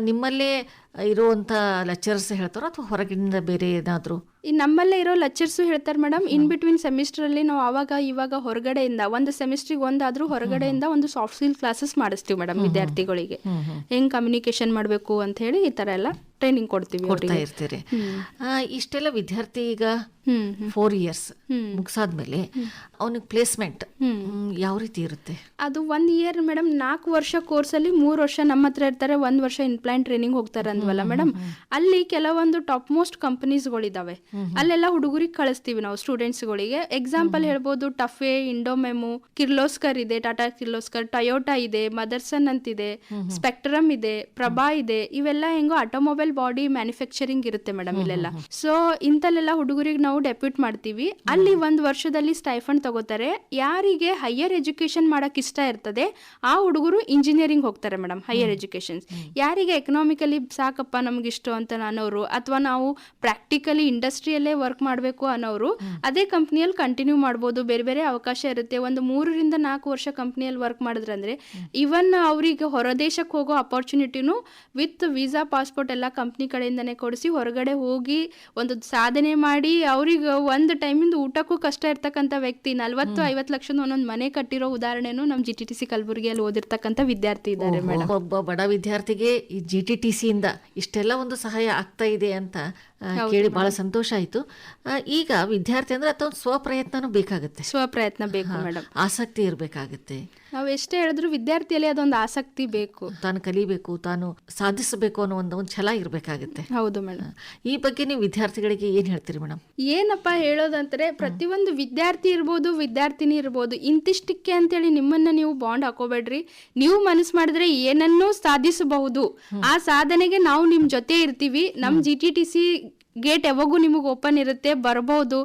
ನಿಮ್ಮಲ್ಲೇ ಇರುವಂತ ಲೆಕ್ಚರ್ಸ್ ಹೇಳ್ತಾರೋ ಅಥವಾ ಹೊರಗಿನಿಂದ ಬೇರೆ ಏನಾದರೂ? ಈ ನಮ್ಮಲ್ಲೇ ಇರೋ ಲೆಕ್ಚರ್ಸು ಹೇಳ್ತಾರೆ ಮೇಡಮ್ ಇನ್ ಬಿಟ್ವೀನ್ ಸೆಮಿಸ್ಟರ್ ಅಲ್ಲಿ ನಾವು ಆವಾಗ ಇವಾಗ ಹೊರಗಡೆಯಿಂದ ಒಂದು ಸೆಮಿಸ್ಟ್ರಿಗೆ ಒಂದಾದ್ರೂ ಹೊರಗಡೆಯಿಂದ ಒಂದು ಸಾಫ್ಟ್ ಸ್ಕಿಲ್ ಕ್ಲಾಸಸ್ ಮಾಡಿಸ್ತೀವಿ ಮೇಡಮ್ ವಿದ್ಯಾರ್ಥಿಗಳಿಗೆ. ಹೆಂಗ್ ಕಮ್ಯುನಿಕೇಶನ್ ಮಾಡಬೇಕು ಅಂತ ಹೇಳಿ ಈ ತರ ಎಲ್ಲ ಟ್ರೈನಿಂಗ್ ಕೊಡ್ತೀವಿ ಕೊಡ್ತಾ ಇರ್ತೀರಿ. ಇಷ್ಟೆಲ್ಲ ವಿದ್ಯಾರ್ಥಿ ಈಗ. Four years. ಮುಗಿಸಾದ್ಮೇಲೆ ಅವನಿಗೆ ಪ್ಲೇಸ್ಮೆಂಟ್. ಯಾವ ರೀತಿ ಇರುತ್ತೆ? ಅದು ಒಂದು ಇಯರ್ ಮೇಡಮ್ ನಾಲ್ಕು ವರ್ಷ ಕೋರ್ಸ್ ಅಲ್ಲಿ ಮೂರ್ ವರ್ಷ ನಮ್ಮ ಹತ್ರ ಇರ್ತಾರೆ ಒಂದು ವರ್ಷ ಇನ್ಪ್ಲಾಂಟ್ ಟ್ರೈನಿಂಗ್ ಹೋಗ್ತಾರೆ ಅಂದ್ವಲ್ಲ ಮೇಡಮ್ ಅಲ್ಲಿ ಕೆಲವೊಂದು ಟಾಪ್ ಮೋಸ್ಟ್ ಕಂಪನೀಸ್ಗಳಿದಾವೆ ಅಲ್ಲೆಲ್ಲ ಹುಡುಗರಿಗೆ ಕಳಿಸ್ತೀವಿ ನಾವು ಸ್ಟೂಡೆಂಟ್ಸ್ಗಳಿಗೆ ಎಕ್ಸಾಂಪಲ್ ಹೇಳ್ಬೋದು ಟಫೆ ಇಂಡೋಮೆಮು ಕಿರ್ಲೋಸ್ಕರ್ ಇದೆ ಟಾಟಾ ಕಿರ್ಲೋಸ್ಕರ್ ಟಯೋಟಾ ಇದೆ ಮದರ್ಸನ್ ಅಂತಿದೆ ಸ್ಪೆಕ್ಟ್ರಮ್ ಇದೆ ಪ್ರಭಾ ಇದೆ ಇವೆಲ್ಲ ಹೆಂಗೋ ಆಟೋಮೊಬೈಲ್ ಬಾಡಿ ಮ್ಯಾನುಫ್ಯಾಕ್ಚರಿಂಗ್ ಇರುತ್ತೆ ಮೇಡಮ್ ಇಲ್ಲೆಲ್ಲ. ಸೊ ಇಂತಲ್ಲೆಲ್ಲ ಹುಡುಗರಿಗೆ ನಾವು ಡೆಪ್ಯೂಟ್ ಮಾಡ್ತೀವಿ. ಅಲ್ಲಿ ಒಂದು ವರ್ಷದಲ್ಲಿ ಸ್ಟೈಫಂಡ್ ತಗೋತಾರೆ. ಯಾರಿಗೆ ಹೈಯರ್ ಎಜುಕೇಶನ್ ಮಾಡಕ್ ಇಷ್ಟ ಇರ್ತದೆ ಆ ಹುಡುಗರು ಇಂಜಿನಿಯರಿಂಗ್ ಹೋಗ್ತಾರೆ ಮೇಡಮ್ ಹೈಯರ್ ಎಜುಕೇಶನ್ ಯಾರಿಗೆ ಎಕನಾಮಿಕಲಿ ಸಾಕಪ್ಪ ನಮ್ಗೆ ಇಷ್ಟ ಅಂತ ಅನ್ನೋರು ಅಥವಾ ನಾವು ಪ್ರಾಕ್ಟಿಕಲಿ ಇಂಡಸ್ಟ್ರಿಯಲ್ಲೇ ವರ್ಕ್ ಮಾಡಬೇಕು ಅನ್ನೋರು ಅದೇ ಕಂಪ್ನಿಯಲ್ಲಿ ಕಂಟಿನ್ಯೂ ಮಾಡ್ಬೋದು. ಬೇರೆ ಬೇರೆ ಅವಕಾಶ ಇರುತ್ತೆ. ಒಂದು ಮೂರರಿಂದ ನಾಲ್ಕು ವರ್ಷ ಕಂಪ್ನಿಯಲ್ಲಿ ವರ್ಕ್ ಮಾಡಿದ್ರಂದ್ರೆ ಇವನ್ ಅವರಿಗೆ ಹೊರದೇಶಕ್ಕೆ ಹೋಗೋ ಅಪರ್ಚುನಿಟಿನೂ ವಿತ್ ವೀಸಾ ಪಾಸ್ಪೋರ್ಟ್ ಎಲ್ಲ ಕಂಪ್ನಿ ಕಡೆಯಿಂದನೇ ಕೊಡಿಸಿ ಹೊರಗಡೆ ಹೋಗಿ ಒಂದು ಸಾಧನೆ ಮಾಡಿ ಅವ್ರಿಗೆ ಒಂದು ಟೈಮಿಂದ ಊಟಕ್ಕೂ ಕಷ್ಟ ಇರ್ತಕ್ಕಂಥ ವ್ಯಕ್ತಿ ನಲ್ವತ್ತು ಐವತ್ತು ಲಕ್ಷದ ಒಂದೊಂದು ಮನೆ ಕಟ್ಟಿರೋ ಉದಾಹರಣೆನೂ ನಮ್ಮ ಜಿ ಟಿ ಟಿ ಸಿ ಕಲಬುರಗಿಯಲ್ಲಿ ಓದಿರ್ತಕ್ಕಂಥ ವಿದ್ಯಾರ್ಥಿ ಇದ್ದಾರೆ ಮೇಡಮ್. ಒಬ್ಬ ಬಡ ವಿದ್ಯಾರ್ಥಿಗೆ ಈ ಜಿ ಟಿ ಟಿ ಸಿಯಿಂದ ಇಷ್ಟೆಲ್ಲ ಒಂದು ಸಹಾಯ ಆಗ್ತಾ ಇದೆ ಅಂತ ಕೇಳಿ ಬಹಳ ಸಂತೋಷ ಆಯ್ತು. ಈಗ ವಿದ್ಯಾರ್ಥಿ ಅಂದ್ರೆ ಅಥವಾ ಸ್ವಪ್ರಯತ್ನನೂ ಬೇಕಾಗುತ್ತೆ. ಸ್ವಪ್ರಯತ್ನ ಬೇಕು ಮೇಡಮ್. ಆಸಕ್ತಿ ಇರಬೇಕಾಗುತ್ತೆ. ನಾವು ಎಷ್ಟೇ ಹೇಳಿದ್ರು ವಿದ್ಯಾರ್ಥಿಯಲ್ಲಿ ಅದೊಂದು ಆಸಕ್ತಿ ಬೇಕು. ತಾನು ಕಲಿಬೇಕು ತಾನು ಸಾಧಿಸಬೇಕು ಅನ್ನೋ ಒಂದು ಒಂದು ಛಲ ಇರಬೇಕಾಗುತ್ತೆ. ಹೌದು ಮೇಡಮ್. ಈ ಬಗ್ಗೆ ನೀವು ವಿದ್ಯಾರ್ಥಿಗಳಿಗೆ ಏನ್ ಹೇಳ್ತೀರಿ ಮೇಡಮ್? ಏನಪ್ಪ ಹೇಳೋದಂದ್ರೆ ಪ್ರತಿಯೊಂದು ವಿದ್ಯಾರ್ಥಿ ಇರ್ಬೋದು ವಿದ್ಯಾರ್ಥಿನಿ ಇರ್ಬೋದು ಇಂತಿಷ್ಟಕ್ಕೆ ಅಂತೇಳಿ ನಿಮ್ಮನ್ನ ನೀವು ಬಾಂಡ್ ಹಾಕೋಬೇಡ್ರಿ. ನೀವು ಮನಸ್ಸು ಮಾಡಿದ್ರೆ ಏನನ್ನೂ ಸಾಧಿಸಬಹುದು. ಆ ಸಾಧನೆಗೆ ನಾವು ನಿಮ್ ಜೊತೆ ಇರ್ತೀವಿ. ನಮ್ G T T C gate ಯಾವಾಗೂ ನಿಮಗೆ ಓಪನ್ ಇರುತ್ತೆ ಬರಬಹುದು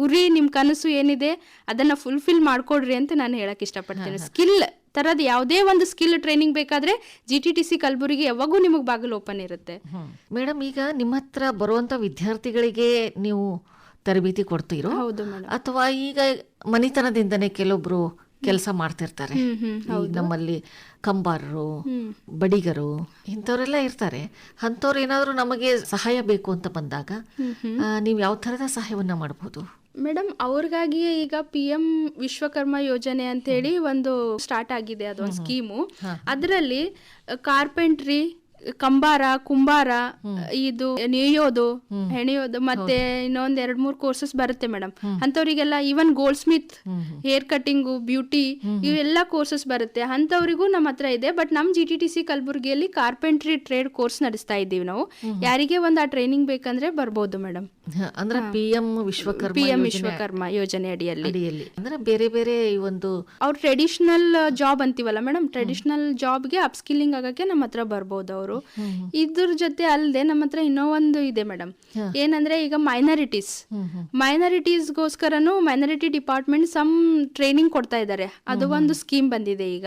ಗುರಿ ನಿಮ್ಮ ಕನಸು ಏನಿದೆ ಅದನ್ನ ಫುಲ್ಫಿಲ್ ಮಾಡ್ಕೊಡ್ರಿ ಅಂತ ನಾನು ಹೇಳಕ್ ಇಷ್ಟಪಡ್ತೇನೆ. ಸ್ಕಿಲ್ ತರದ್ ಯಾವುದೇ ಒಂದು ಸ್ಕಿಲ್ ಟ್ರೈನಿಂಗ್ ಬೇಕಾದ್ರೆ G T T C Kalaburagi ಯಾವಾಗೂ ನಿಮಗೆ ಬಾಗಿಲು ಓಪನ್ ಇರುತ್ತೆ. ಮೇಡಮ್ ಈಗ ನಿಮ್ಮ ಹತ್ರ ಬರುವಂತ ವಿದ್ಯಾರ್ಥಿಗಳಿಗೆ ನೀವು ತರಬೇತಿ ಕೊಡ್ತೀರೋ? ಹೌದು ಅಥವಾ ಈಗ ಮನೆತನದಿಂದನೇ ಕೆಲವೊಬ್ರು ಕೆಲಸ ಮಾಡ್ತಿರ್ತಾರೆ. ನಮ್ಮಲ್ಲಿ ಕಂಬಾರರು ಬಡಿಗರು ಇಂಥವರೆಲ್ಲ ಇರ್ತಾರೆ. ಅಂಥವ್ರು ಏನಾದರೂ ನಮಗೆ ಸಹಾಯ ಬೇಕು ಅಂತ ಬಂದಾಗ ನೀವು ಯಾವ ಥರದ ಸಹಾಯವನ್ನ ಮಾಡಬಹುದು ಮೇಡಮ್ ಅವ್ರಿಗಾಗಿಯೇ ಈಗ ಪಿ ಎಂ ವಿಶ್ವಕರ್ಮ ಯೋಜನೆ ಅಂತ ಹೇಳಿ ಒಂದು ಸ್ಟಾರ್ಟ್ ಆಗಿದೆ ಅದೊಂದು ಸ್ಕೀಮು. ಅದರಲ್ಲಿ ಕಾರ್ಪೆಂಟ್ರಿ ಕಂಬಾರ ಕುಂಬಾರ ಇದು ನೇಯೋದು ಹೆಣೆಯೋದು ಮತ್ತೆ ಇನ್ನೊಂದ್ ಎರಡ್ ಮೂರ್ ಕೋರ್ಸಸ್ ಬರುತ್ತೆ madam ಅಂತವ್ರಿಗೆಲ್ಲ even goldsmith hair cutting beauty ಇವೆಲ್ಲ ಕೋರ್ಸಸ್ ಬರುತ್ತೆ. ಅಂತವರಿಗೂ ನಮ್ಮ ಹತ್ರ ಇದೆ ಬಟ್ ನಮ್ ಜಿ ಟಿ ಟಿ ಸಿ ಕಲಬುರಗಿಯಲ್ಲಿ ಕಾರ್ಪೆಂಟ್ರಿ ಟ್ರೇಡ್ ಕೋರ್ಸ್ ನಡೆಸ್ತಾ ಇದ್ದೀವಿ ನಾವು. ಯಾರಿಗೆ ಒಂದ್ ಆ ಟ್ರೈನಿಂಗ್ ಬೇಕಂದ್ರೆ ಬರ್ಬೋದು ಮೇಡಮ್ ಅಂದ್ರೆ P M Vishwakarma P M ಯೋಜನೆ ವಿಶ್ವಕರ್ಮ ಯೋಜನೆ ಅಡಿಯಲ್ಲಿ. ಅಂದ್ರೆ ಬೇರೆ ಬೇರೆ ಈ ಒಂದು ಅವ್ರು ಟ್ರೆಡಿಷನಲ್ ಜಾಬ್ ಅಂತೀವಲ್ಲ ಮೇಡಮ್ ಟ್ರೆಡಿಷನಲ್ ಜಾಬ್ಗೆ ಅಪ್ಸ್ಕಿಲ್ಲಿಂಗ್ ಆಗಕ್ಕೆ ನಮ್ಮ ಹತ್ರ ಬರ್ಬೋದು ಅವರು. ಇದ್ರ ಜೊತೆ ಅಲ್ಲದೆ ನಮ್ಮ ಹತ್ರ ಇನ್ನೋ ಒಂದು ಇದೆ ಮೇಡಮ್. ಏನಂದ್ರೆ ಈಗ ಮೈನಾರಿಟೀಸ್ ಮೈನಾರಿಟೀಸ್ಗೋಸ್ಕರನು ಮೈನಾರಿಟಿ ಡಿಪಾರ್ಟ್ಮೆಂಟ್ ಸಮ್ ಟ್ರೈನಿಂಗ್ ಕೊಡ್ತಾ ಇದ್ದಾರೆ ಅದು ಒಂದು ಸ್ಕೀಮ್ ಬಂದಿದೆ ಈಗ.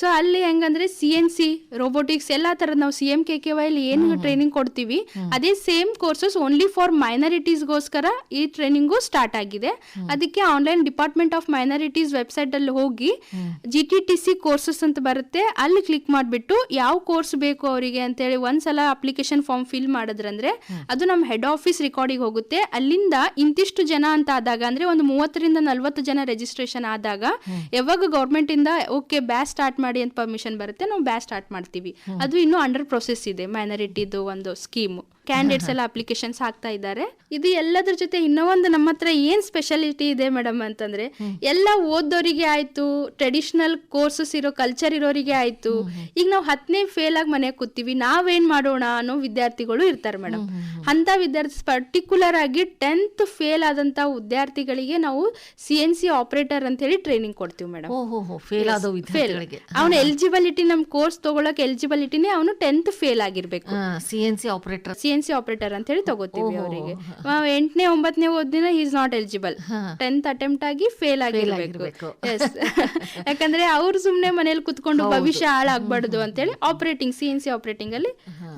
ಸೊ ಅಲ್ಲಿ ಹೆಂಗಂದ್ರೆ ಸಿ ಎನ್ ಸಿ ರೋಬೋಟಿಕ್ಸ್ ಎಲ್ಲಾ ತರದ್ ನಾವು C M K K Y ಏನು ಟ್ರೈನಿಂಗ್ ಕೊಡ್ತೀವಿ ಅದೇ ಸೇಮ್ ಕೋರ್ಸಸ್ ಓನ್ಲಿ ಫಾರ್ ಮೈನಾರಿಟೀಸ್ಗೋಸ್ಕರ ಈ ಟ್ರೈನಿಂಗು ಸ್ಟಾರ್ಟ್ ಆಗಿದೆ. ಅದಕ್ಕೆ online department of minorities website ಅಲ್ಲಿ ಹೋಗಿ G T T C courses ಅಂತ ಬರುತ್ತೆ. ಅಲ್ಲಿ ಕ್ಲಿಕ್ ಮಾಡಿಬಿಟ್ಟು ಯಾವ ಕೋರ್ಸ್ ಬೇಕು ಅವರಿಗೆ ಅಂತೇಳಿ ಒಂದ್ಸಲ ಅಪ್ಲಿಕೇಶನ್ ಫಾರ್ಮ್ ಫಿಲ್ ಮಾಡಿದ್ರಂದ್ರೆ ಅದು ನಮ್ಮ ಹೆಡ್ ಆಫೀಸ್ ರೆಕಾರ್ಡಿಗೆ ಹೋಗುತ್ತೆ. ಅಲ್ಲಿಂದ ಇಂತಿಷ್ಟು ಜನ ಅಂತ ಆದಾಗ ಅಂದ್ರೆ ಒಂದು ಮೂವತ್ತರಿಂದ ನಲ್ವತ್ತು ಜನ ರಿಜಿಸ್ಟ್ರೇಷನ್ ಆದಾಗ ಯಾವಾಗ ಗೌರ್ಮೆಂಟ್ ಇಂದ ಓಕೆ ಬ್ಯಾಚ್ ಸ್ಟಾರ್ಟ್ ಮಾಡಿ ಅಂತ ಪರ್ಮಿಷನ್ ಬರುತ್ತೆ ನಾವು ಬ್ಯಾಚ್ ಸ್ಟಾರ್ಟ್ ಮಾಡ್ತೀವಿ. ಅದು ಇನ್ನೂ ಅಂಡರ್ ಪ್ರೊಸೆಸ್ ಇದೆ ಮೈನಾರಿಟಿದು ಒಂದು ಸ್ಕೀಮ್ ಕ್ಯಾಂಡಿಡೇಟ್ಸ್ ಎಲ್ಲ ಅಪ್ಲಿಕೇಶನ್ಸ್ ಹಾಕ್ತಾ ಇದ್ದಾರೆ. ಇದು ಎಲ್ಲದ್ರ ಜೊತೆ ಇನ್ನೊಂದು ನಮ್ಮ ಹತ್ರ ಏನ್ ಸ್ಪೆಷಾಲಿಟಿ ಇದೆ ಮೇಡಮ್ ಅಂತಂದ್ರೆ ಎಲ್ಲ ಓದೋರಿಗೆ ಆಯ್ತು ಟ್ರೆಡಿಷನಲ್ ಕೋರ್ಸಸ್ ಇರೋ ಕಲ್ಚರ್ ಇರೋರಿಗೆ ಆಯ್ತು. ಈಗ ನಾವು ಹತ್ತನೇ ಫೇಲ್ ಆಗಿ ಮನೆಗೆ ಕೂತೀವಿ ನಾವೇನ್ ಮಾಡೋಣ ಅನ್ನೋ ವಿದ್ಯಾರ್ಥಿಗಳು ಇರ್ತಾರೆ ಮೇಡಮ್ ಅಂತ ವಿದ್ಯಾರ್ಥಿ ಪರ್ಟಿಕ್ಯುಲರ್ ಆಗಿ ಟೆಂತ್ ಫೇಲ್ ಆದಂತ ವಿದ್ಯಾರ್ಥಿಗಳಿಗೆ ನಾವು ಸಿ ಎನ್ ಸಿ ಆಪರೇಟರ್ ಅಂತ ಹೇಳಿ ಟ್ರೈನಿಂಗ್ ಕೊಡ್ತೀವಿ ಮೇಡಮ್ ಫೇಲ್ ಅವನ ಎಲಿಜಿಬಿಲಿಟಿ ನಮ್ ಕೋರ್ಸ್ ತಗೊಳಕ್ ಎಲಿಜಿಬಿಲಿಟಿನೇ ಅವನು ಟೆಂತ್ ಫೇಲ್ ಆಗಿರ್ಬೇಕು. C N C operator C N C operator ಅಂತ ಹೇಳಿ ತಗೋತೀವಿ ಅವರಿಗೆ. ಎಂಟನೇ ಒಂಬತ್ತನೇ ಓದಿನ is not eligible tenth attempt ಆಗಿ ಫೇಲ್ ಆಗಿರ್ಬೇಕು. ಯಾಕಂದ್ರೆ ಅವ್ರು ಸುಮ್ನೆ ಮನೇಲಿ ಕುತ್ಕೊಂಡು ಭವಿಷ್ಯ ಹಾಳಾಗ್ಬಾರ್ದು ಅಂತೇಳಿ operating C N C operating ಅಲ್ಲಿ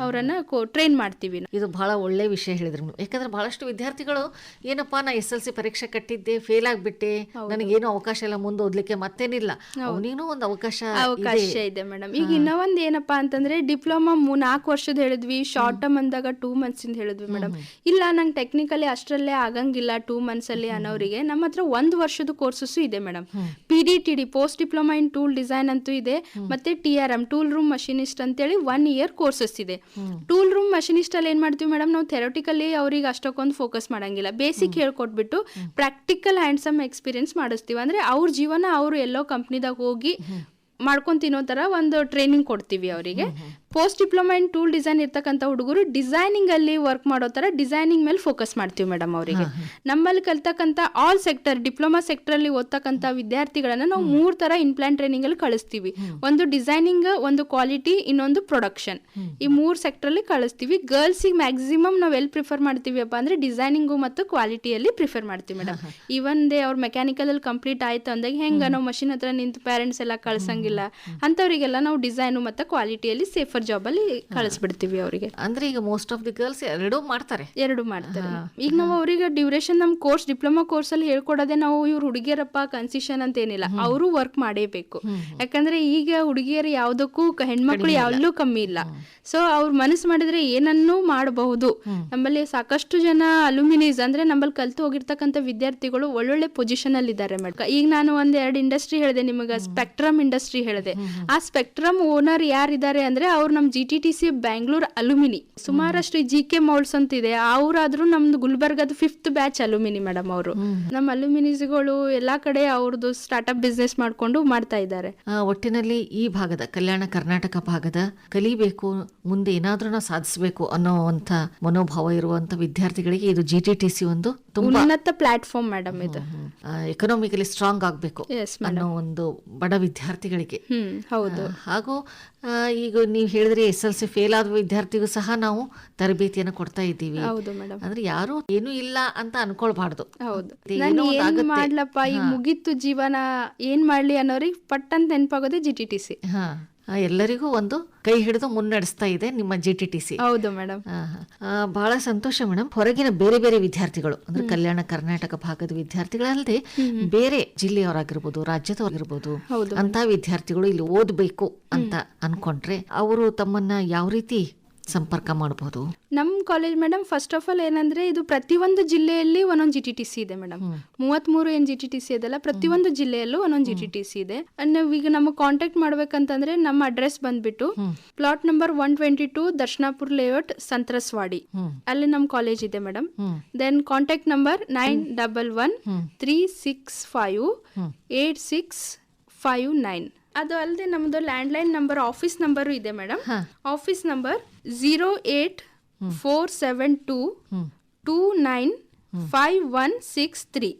ಅವರನ್ನ ಟ್ರೈನ್ ಮಾಡ್ತೀವಿ ಇದು ಬಹಳ ಒಳ್ಳೆ ವಿಷಯ ಹೇಳಿದ್ರು ಯಾಕಂದ್ರೆ ಬಹಳಷ್ಟು ವಿದ್ಯಾರ್ಥಿಗಳು ಏನಪ್ಪಾ ನಾ ಎಸ್ ಎಲ್ ಸಿ ಪರೀಕ್ಷೆ ಕಟ್ಟಿದ್ದೆ ಫೇಲ್ ಆಗ್ಬಿಟ್ಟೆ ನನಗೇನು ಅವಕಾಶ ಎಲ್ಲ ಮುಂದೆ ಓದ್ಲಿಕ್ಕೆ ಮತ್ತೇನಿಲ್ಲ ಅವನಿಗೂ ಒಂದು ಅವಕಾಶ ಅವಕಾಶ ಇದೆ. ಮೇಡಮ್ ಈಗ ಇನ್ನೊಂದು ಏನಪ್ಪಾ ಅಂತಂದ್ರೆ ಡಿಪ್ಲೊಮಾ ನಾಲ್ಕು ವರ್ಷದ ಹೇಳಿದ್ವಿ ಶಾರ್ಟ್ ಟರ್ಮ್ ಅಂದಾಗ ಟೂ ಮಂತ್ಸ್ ಇಂದ ಹೇಳಿದ್ವಿ ಮೇಡಮ್ ಇಲ್ಲ ನಂಗೆ ಟೆಕ್ನಿಕಲಿ ಅಷ್ಟರಲ್ಲೇ ಆಗಂಗಿಲ್ಲ ಟೂ ಮಂತ್ಸ್ ಅಲ್ಲಿ ಅನ್ನೋರಿಗೆ. ನಮ್ಮ ಹತ್ರ ಒಂದು ವರ್ಷದ ಕೋರ್ಸಸ್ ಇದೆ madam P D T D post diploma in tool design ಅಂತೂ ಇದೆ. ಮತ್ತೆ T R M tool room machinist ಅಂತೇಳಿ ಒನ್ ಇಯರ್ ಕೋರ್ಸಸ್ ಇದೆ. ಟೂಲ್ ರೂಮ್ ಮಷಿನಿಸ್ಟ್ ಅಲ್ಲಿ ಏನ್ ಮಾಡ್ತೀವಿ ಮೇಡಮ್ ನಾವು ಥೆರೋಟಿಕಲಿ ಅವ್ರಿಗೆ ಅಷ್ಟಕ್ಕೊಂದು ಫೋಕಸ್ ಮಾಡಂಗಿಲ್ಲ. ಬೇಸಿಕ್ ಹೇಳ್ಕೊಟ್ಬಿಟ್ಟು ಪ್ರಾಕ್ಟಿಕಲ್ ಹ್ಯಾಂಡ್ ಸಮ್ ಎಕ್ಸ್ಪೀರಿಯನ್ಸ್ ಮಾಡಿಸ್ತೀವಿ. ಅಂದ್ರೆ ಅವ್ರ ಜೀವನ ಅವರು ಎಲ್ಲೋ ಕಂಪ್ನಿದಾಗ ಹೋಗಿ ಮಾಡ್ಕೊಂಡ್ ತಿನ್ನೋ ತರ ಒಂದು ಟ್ರೈನಿಂಗ್ ಕೊಡ್ತೀವಿ ಅವರಿಗೆ. Post diploma in tool design ಇರ್ತಕ್ಕಂಥ ಹುಡುಗರು ಡಿಸೈನಿಂಗ್ ಅಲ್ಲಿ ವರ್ಕ್ ಮಾಡೋ ತರ ಡಿಸೈನಿಂಗ್ ಮೇಲೆ ಫೋಕಸ್ ಮಾಡ್ತೀವಿ ಮೇಡಮ್ ಅವರಿಗೆ. ನಮ್ಮಲ್ಲಿ ಕಲ್ತಕ್ಕಂಥ ಆಲ್ ಸೆಕ್ಟರ್ ಡಿಪ್ಲೊಮಾ ಸೆಕ್ಟರ್ ಅಲ್ಲಿ ಓದ್ತಕ್ಕಂಥ ವಿದ್ಯಾರ್ಥಿಗಳನ್ನ ನಾವು ಮೂರ್ ತರ ಇನ್ಪ್ಲಾಂಟ್ ಟ್ರೈನಿಂಗ್ ಅಲ್ಲಿ ಕಳಿಸ್ತೀವಿ. ಒಂದು ಡಿಸೈನಿಂಗ್ ಒಂದು ಕ್ವಾಲಿಟಿ ಇನ್ನೊಂದು ಪ್ರೊಡಕ್ಷನ್ ಈ ಮೂರ್ ಸೆಕ್ಟರ್ ಅಲ್ಲಿ ಕಳಿಸ್ತೀವಿ. ಗರ್ಲ್ಸಿಗೆ ಮ್ಯಾಕ್ಸಿಮಮ್ ನಾವು ಎಲ್ಲಿ ಪ್ರಿಫರ್ ಮಾಡ್ತೀವಿಪ್ಪ ಅಂದ್ರೆ ಡಿಸೈನಿಂಗು ಮತ್ತು ಕ್ವಾಲಿಟಿಯಲ್ಲಿ ಪ್ರಿಫರ್ ಮಾಡ್ತೀವಿ ಮೇಡಮ್ ಇವನ್ ದೇ ಅವ್ರ ಮೆಕ್ಯಾನಿಕಲ್ ಅಲ್ಲಿ ಕಂಪ್ಲೀಟ್ ಆಯ್ತು ಅಂದಾಗ ಹೆಂಗ ನಾವು ಮಷಿನ್ ಹತ್ರ ನಿಂತು ಪೇರೆಂಟ್ಸ್ ಎಲ್ಲ ಕಳ್ಸಂಗಿಲ್ಲ. ಅಂತವರಿಗೆಲ್ಲ ನಾವು ಡಿಸೈನು ಮತ್ತು ಕ್ವಾಲಿಟಿಯಲ್ಲಿ ಸೇಫರ್ ಜಾಬ್ ಅಲ್ಲಿ ಕಳಿಸ್ಬಿಡ್ತೀವಿ ಅವರಿಗೆ. ಅಂದ್ರೆ ಈಗ ಮೋಸ್ಟ್ ಆಫ್ ದಿ ಗರ್ಲ್ಸ್ ಎರಡೂ ಮಾಡ್ತಾರೆ. ಎರಡು ಮಾಡ್ತಾರೆ. ಈಗ ನಾವು ಅವರಿಗೆ ಡ್ಯೂರೇಷನ್ ನಮ್ ಕೋರ್ಸ್ ಡಿಪ್ಲೊಮಾ ಕೋರ್ಸ್ ಅಲ್ಲಿ ಹೇಳ್ಕೊಡೋದೇ ನಾವು ಇವ್ರು ಹುಡುಗಿಯರಪ್ಪ ಕನ್ಸಿಷನ್ ಅಂತ ಏನಿಲ್ಲ ಅವರು ವರ್ಕ್ ಮಾಡೇಬೇಕು. ಯಾಕಂದ್ರೆ ಈಗ ಹುಡುಗಿಯರು ಯಾವುದಕ್ಕೂ ಹೆಣ್ಮಕ್ಳು ಯಾವ್ದೂ ಕಮ್ಮಿ ಇಲ್ಲ. ಸೊ ಅವ್ರು ಮನಸ್ಸು ಮಾಡಿದ್ರೆ ಏನನ್ನೂ ಮಾಡಬಹುದು. ನಮ್ಮಲ್ಲಿ ಸಾಕಷ್ಟು ಜನ ಅಲ್ಯೂಮಿನೀಸ್ ಅಂದ್ರೆ ನಮ್ಮಲ್ಲಿ ಕಲ್ತು ಹೋಗಿರ್ತಕ್ಕಂಥ ವಿದ್ಯಾರ್ಥಿಗಳು ಒಳ್ಳೊಳ್ಳೆ ಪೊಸಿಷನ್ ಅಲ್ಲಿ ಇದ್ದಾರೆ ಮೇಡಮ್ ಈಗ ನಾನು ಒಂದ್ ಎರಡು ಇಂಡಸ್ಟ್ರಿ ಹೇಳಿದೆ ನಿಮಗೆ ಸ್ಪೆಕ್ಟ್ರಮ್ ಇಂಡಸ್ಟ್ರಿ ಹೇಳಿದೆ. ಆ ಸ್ಪೆಕ್ಟ್ರಮ್ ಓನರ್ ಯಾರಿದ್ದಾರೆ ಅಂದ್ರೆ ಅವ್ರು ನಮ್ G T T C Bangalore alumni ಸುಮಾರಷ್ಟು ಜಿ ಕೆ ಮೌಲ್ಸ್ ಅಂತ ಇದೆ ಅವ್ರಾದ್ರೂ ನಮ್ದು ಗುಲ್ಬರ್ಗದ ಫಿಫ್ತ್ ಬ್ಯಾಚ್ ಅಲುಮಿನಿ ಮೇಡಮ್ ಅವರು. ನಮ್ಮ ಅಲುಮಿನಿಸ್ಗಳು ಎಲ್ಲಾ ಕಡೆ ಅವ್ರದ್ದು ಸ್ಟಾರ್ಟ್ಅಪ್ ಬಿಸ್ನೆಸ್ ಮಾಡ್ಕೊಂಡು ಮಾಡ್ತಾ ಇದ್ದಾರೆ. ಒಟ್ಟಿನಲ್ಲಿ ಈ ಭಾಗದ ಕಲ್ಯಾಣ ಕರ್ನಾಟಕ ಭಾಗದ ಕಲಿಬೇಕು ಮುಂದೆ ಏನಾದ್ರೂ ಸಾಧಿಸಬೇಕು ಅನ್ನೋವಂಥ ಮನೋಭಾವ ಇರುವಂತ ವಿದ್ಯಾರ್ಥಿಗಳಿಗೆ ಇದು ಜಿ ಟಿ ಟಿ ಸಿ ಒಂದು ತುಂಬಾ ಉನ್ನತ ಪ್ಲಾಟ್ಫಾರ್ಮ್ ಮೇಡಮ್ ಇದು. ಎಕನಾಮಿಕಲಿ ಸ್ಟ್ರಾಂಗ್ ಆಗಬೇಕು ಅನ್ನೋ ಒಂದು ಬಡ ವಿದ್ಯಾರ್ಥಿಗಳಿಗೆ. ಹ್ಮ್ ಹೌದು. ಹಾಗೂ ಈಗ ನೀವು ಹೇಳಿದ್ರೆ ಎಸ್ ಎಲ್ ಸಿ ಫೇಲ್ ಆದ ವಿದ್ಯಾರ್ಥಿಗೂ ಸಹ ನಾವು ತರಬೇತಿಯನ್ನು ಕೊಡ್ತಾ ಇದ್ದೀವಿ. ಹೌದು ಮೇಡಮ್ ಅಂದ್ರೆ ಯಾರು ಏನು ಇಲ್ಲ ಅಂತ ಅನ್ಕೊಳ್ಬಾರ್ದು. ಹೌದು. ನಾನು ಏನ್ ಮಾಡ್ಲಪ್ಪ? ಈಗ ಮುಗೀತು ಜೀವನ ಏನ್ ಮಾಡ್ಲಿ ಅನ್ನೋರಿಗೆ ಪಟ್ಟಂತ ನೆನಪಾಗೋದೇ ಜಿ ಟಿ ಟಿ ಸಿ ಎಲ್ಲರಿಗೂ ಒಂದು ಕೈ ಹಿಡಿದು ಮುನ್ನಡೆಸ್ತಾ ಇದೆ ನಿಮ್ಮ ಜಿ ಟಿ ಟಿ ಸಿ ಹೌದು ಮೇಡಮ್ ಬಹಳ ಸಂತೋಷ ಮೇಡಮ್ ಹೊರಗಿನ ಬೇರೆ ಬೇರೆ ವಿದ್ಯಾರ್ಥಿಗಳು ಅಂದ್ರೆ ಕಲ್ಯಾಣ ಕರ್ನಾಟಕ ಭಾಗದ ವಿದ್ಯಾರ್ಥಿಗಳಲ್ಲದೆ ಬೇರೆ ಜಿಲ್ಲೆಯವರಾಗಿರ್ಬೋದು ರಾಜ್ಯದವರಾಗಿರ್ಬೋದು ಅಂತ ವಿದ್ಯಾರ್ಥಿಗಳು ಇಲ್ಲಿ ಓದ್ಬೇಕು ಅಂತ ಅನ್ಕೊಂಡ್ರೆ ಅವರು ತಮ್ಮನ್ನ ಯಾವ ರೀತಿ ಸಂಪರ್ಕ ಮಾಡಬಹುದು ನಮ್ college madam first of all ಏನಂದ್ರೆ ಇದು ಪ್ರತಿಯೊಂದು ಜಿಲ್ಲೆಯಲ್ಲಿ ಒಂದೊಂದು ಜಿ ಟಿ ಟಿ ಸಿ ಇದೆ ಮೇಡಮ್ ಮೂವತ್ಮೂರು ಏನ್ ಜಿ ಟಿ ಟಿ ಸಿ ಇದೆಲ್ಲ ಪ್ರತಿಯೊಂದು ಜಿಲ್ಲೆಯಲ್ಲೂ ಒಂದೊಂದು ಜಿ ಟಿ ಟಿ ಸಿ ಇದೆ. ಈಗ ನಮಗೆ ಕಾಂಟ್ಯಾಕ್ಟ್ ಮಾಡ್ಬೇಕಂತಂದ್ರೆ ನಮ್ಮ ಅಡ್ರೆಸ್ ಬಂದ್ಬಿಟ್ಟು plot number one twenty two Darshanapur layout Santraswadi. ಅಲ್ಲಿ ನಮ್ಮ ಕಾಲೇಜ್ ಇದೆ madam then contact number nine double one three six five eight six five nine ಅದು ಅಲ್ಲದೆ ನಮ್ಮದು ಲ್ಯಾಂಡ್ಲೈನ್ ನಂಬರ್ ಆಫೀಸ್ ನಂಬರ್ ಇದೆ madam office number zero eight four seven two two nine five one six three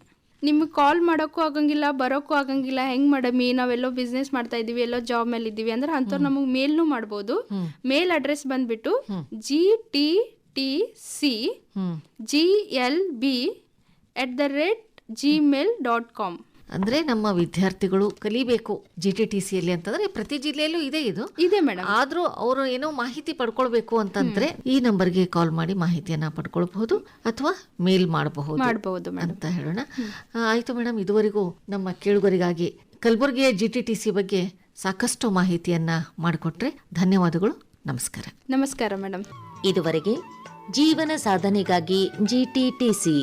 ನಿಮಗೆ call ಮಾಡೋಕ್ಕೂ ಆಗಂಗಿಲ್ಲ ಬರೋಕ್ಕೂ ಆಗಂಗಿಲ್ಲ ಹೆಂಗ್ ಮಾಡಮಿ ನಾವೆಲ್ಲೋ business ಮಾಡ್ತಾ ಇದೀವಿ ಎಲ್ಲೋ ಜಾಬ್ ಮೇಲೆ ಇದ್ದೀವಿ ಅಂದ್ರೆ ಅಂಥವ್ರು ನಮಗೆ ಮೇಲ್ನು ಮಾಡ್ಬೋದು. ಮೇಲ್ ಅಡ್ರೆಸ್ ಬಂದ್ಬಿಟ್ಟು G T T C G L B at the rate Gmail dot com ಅಂದ್ರೆ ನಮ್ಮ ವಿದ್ಯಾರ್ಥಿಗಳು ಕಲಿಬೇಕು ಜಿ ಟಿ ಟಿ ಸಿಯಲ್ಲಿ ಅಂತಂದ್ರೆ ಪ್ರತಿ ಜಿಲ್ಲೆಯಲ್ಲೂ ಇದೆ ಇದು. ಇದೆ ಮೇಡಮ್. ಆದ್ರೂ ಅವರು ಏನೋ ಮಾಹಿತಿ ಪಡ್ಕೊಳ್ಬೇಕು ಅಂತಂದ್ರೆ ಈ ನಂಬರ್ಗೆ ಕಾಲ್ ಮಾಡಿ ಮಾಹಿತಿಯನ್ನ ಪಡ್ಕೊಳ್ಬಹುದು ಅಥವಾ ಮೇಲ್ ಮಾಡಬಹುದು ಮಾಡಬಹುದು ಮೇಡಮ್. ಅಂತ ಹೇಳೋಣ. ಆಯ್ತು ಮೇಡಮ್ ಇದುವರೆಗೂ ನಮ್ಮ ಕೇಳುಗರಿಗಾಗಿ ಕಲಬುರಗಿಯ ಜಿ ಟಿ ಟಿ ಸಿ ಬಗ್ಗೆ ಸಾಕಷ್ಟು ಮಾಹಿತಿಯನ್ನ ಮಾಡಿಕೊಟ್ರೆ ಧನ್ಯವಾದಗಳು ನಮಸ್ಕಾರ. ನಮಸ್ಕಾರ ಮೇಡಮ್. ಇದುವರೆಗೆ ಜೀವನ ಸಾಧನೆಗಾಗಿ ಜಿಟಿಟಿಸಿ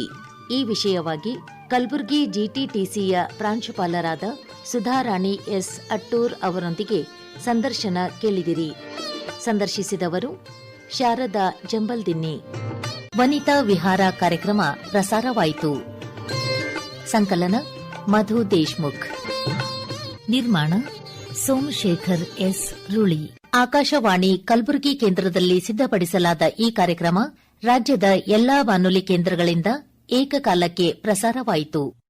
ಈ ವಿಷಯವಾಗಿ ಕಲಬುರಗಿ ಜಿಟಿಟಿಸಿಯ ಪ್ರಾಂಶುಪಾಲರಾದ ಸುಧಾರಾಣಿ ಎಸ್ ಅಟ್ಟೂರ್ ಅವರೊಂದಿಗೆ ಸಂದರ್ಶನ ಕೇಳಿದಿರಿ. ಸಂದರ್ಶಿಸಿದವರು ಶಾರದಾ ಜಂಬಲ್ದಿನ್ನಿ. ವನಿತಾ ವಿಹಾರ ಕಾರ್ಯಕ್ರಮ ಪ್ರಸಾರವಾಯಿತು. ಸಂಕಲನ ಮಧು ದೇಶ್ಮುಖ್. ನಿರ್ಮಾಣ ಸೋಮಶೇಖರ್ ಎಸ್ ರುಳಿ. ಆಕಾಶವಾಣಿ ಕಲಬುರಗಿ ಕೇಂದ್ರದಲ್ಲಿ ಸಿದ್ಧಪಡಿಸಲಾದ ಈ ಕಾರ್ಯಕ್ರಮ ರಾಜ್ಯದ ಎಲ್ಲಾ ಬಾನುಲಿ ಕೇಂದ್ರಗಳಿಂದ ಏಕಕಾಲಕ್ಕೆ ಪ್ರಸಾರವಾಯಿತು.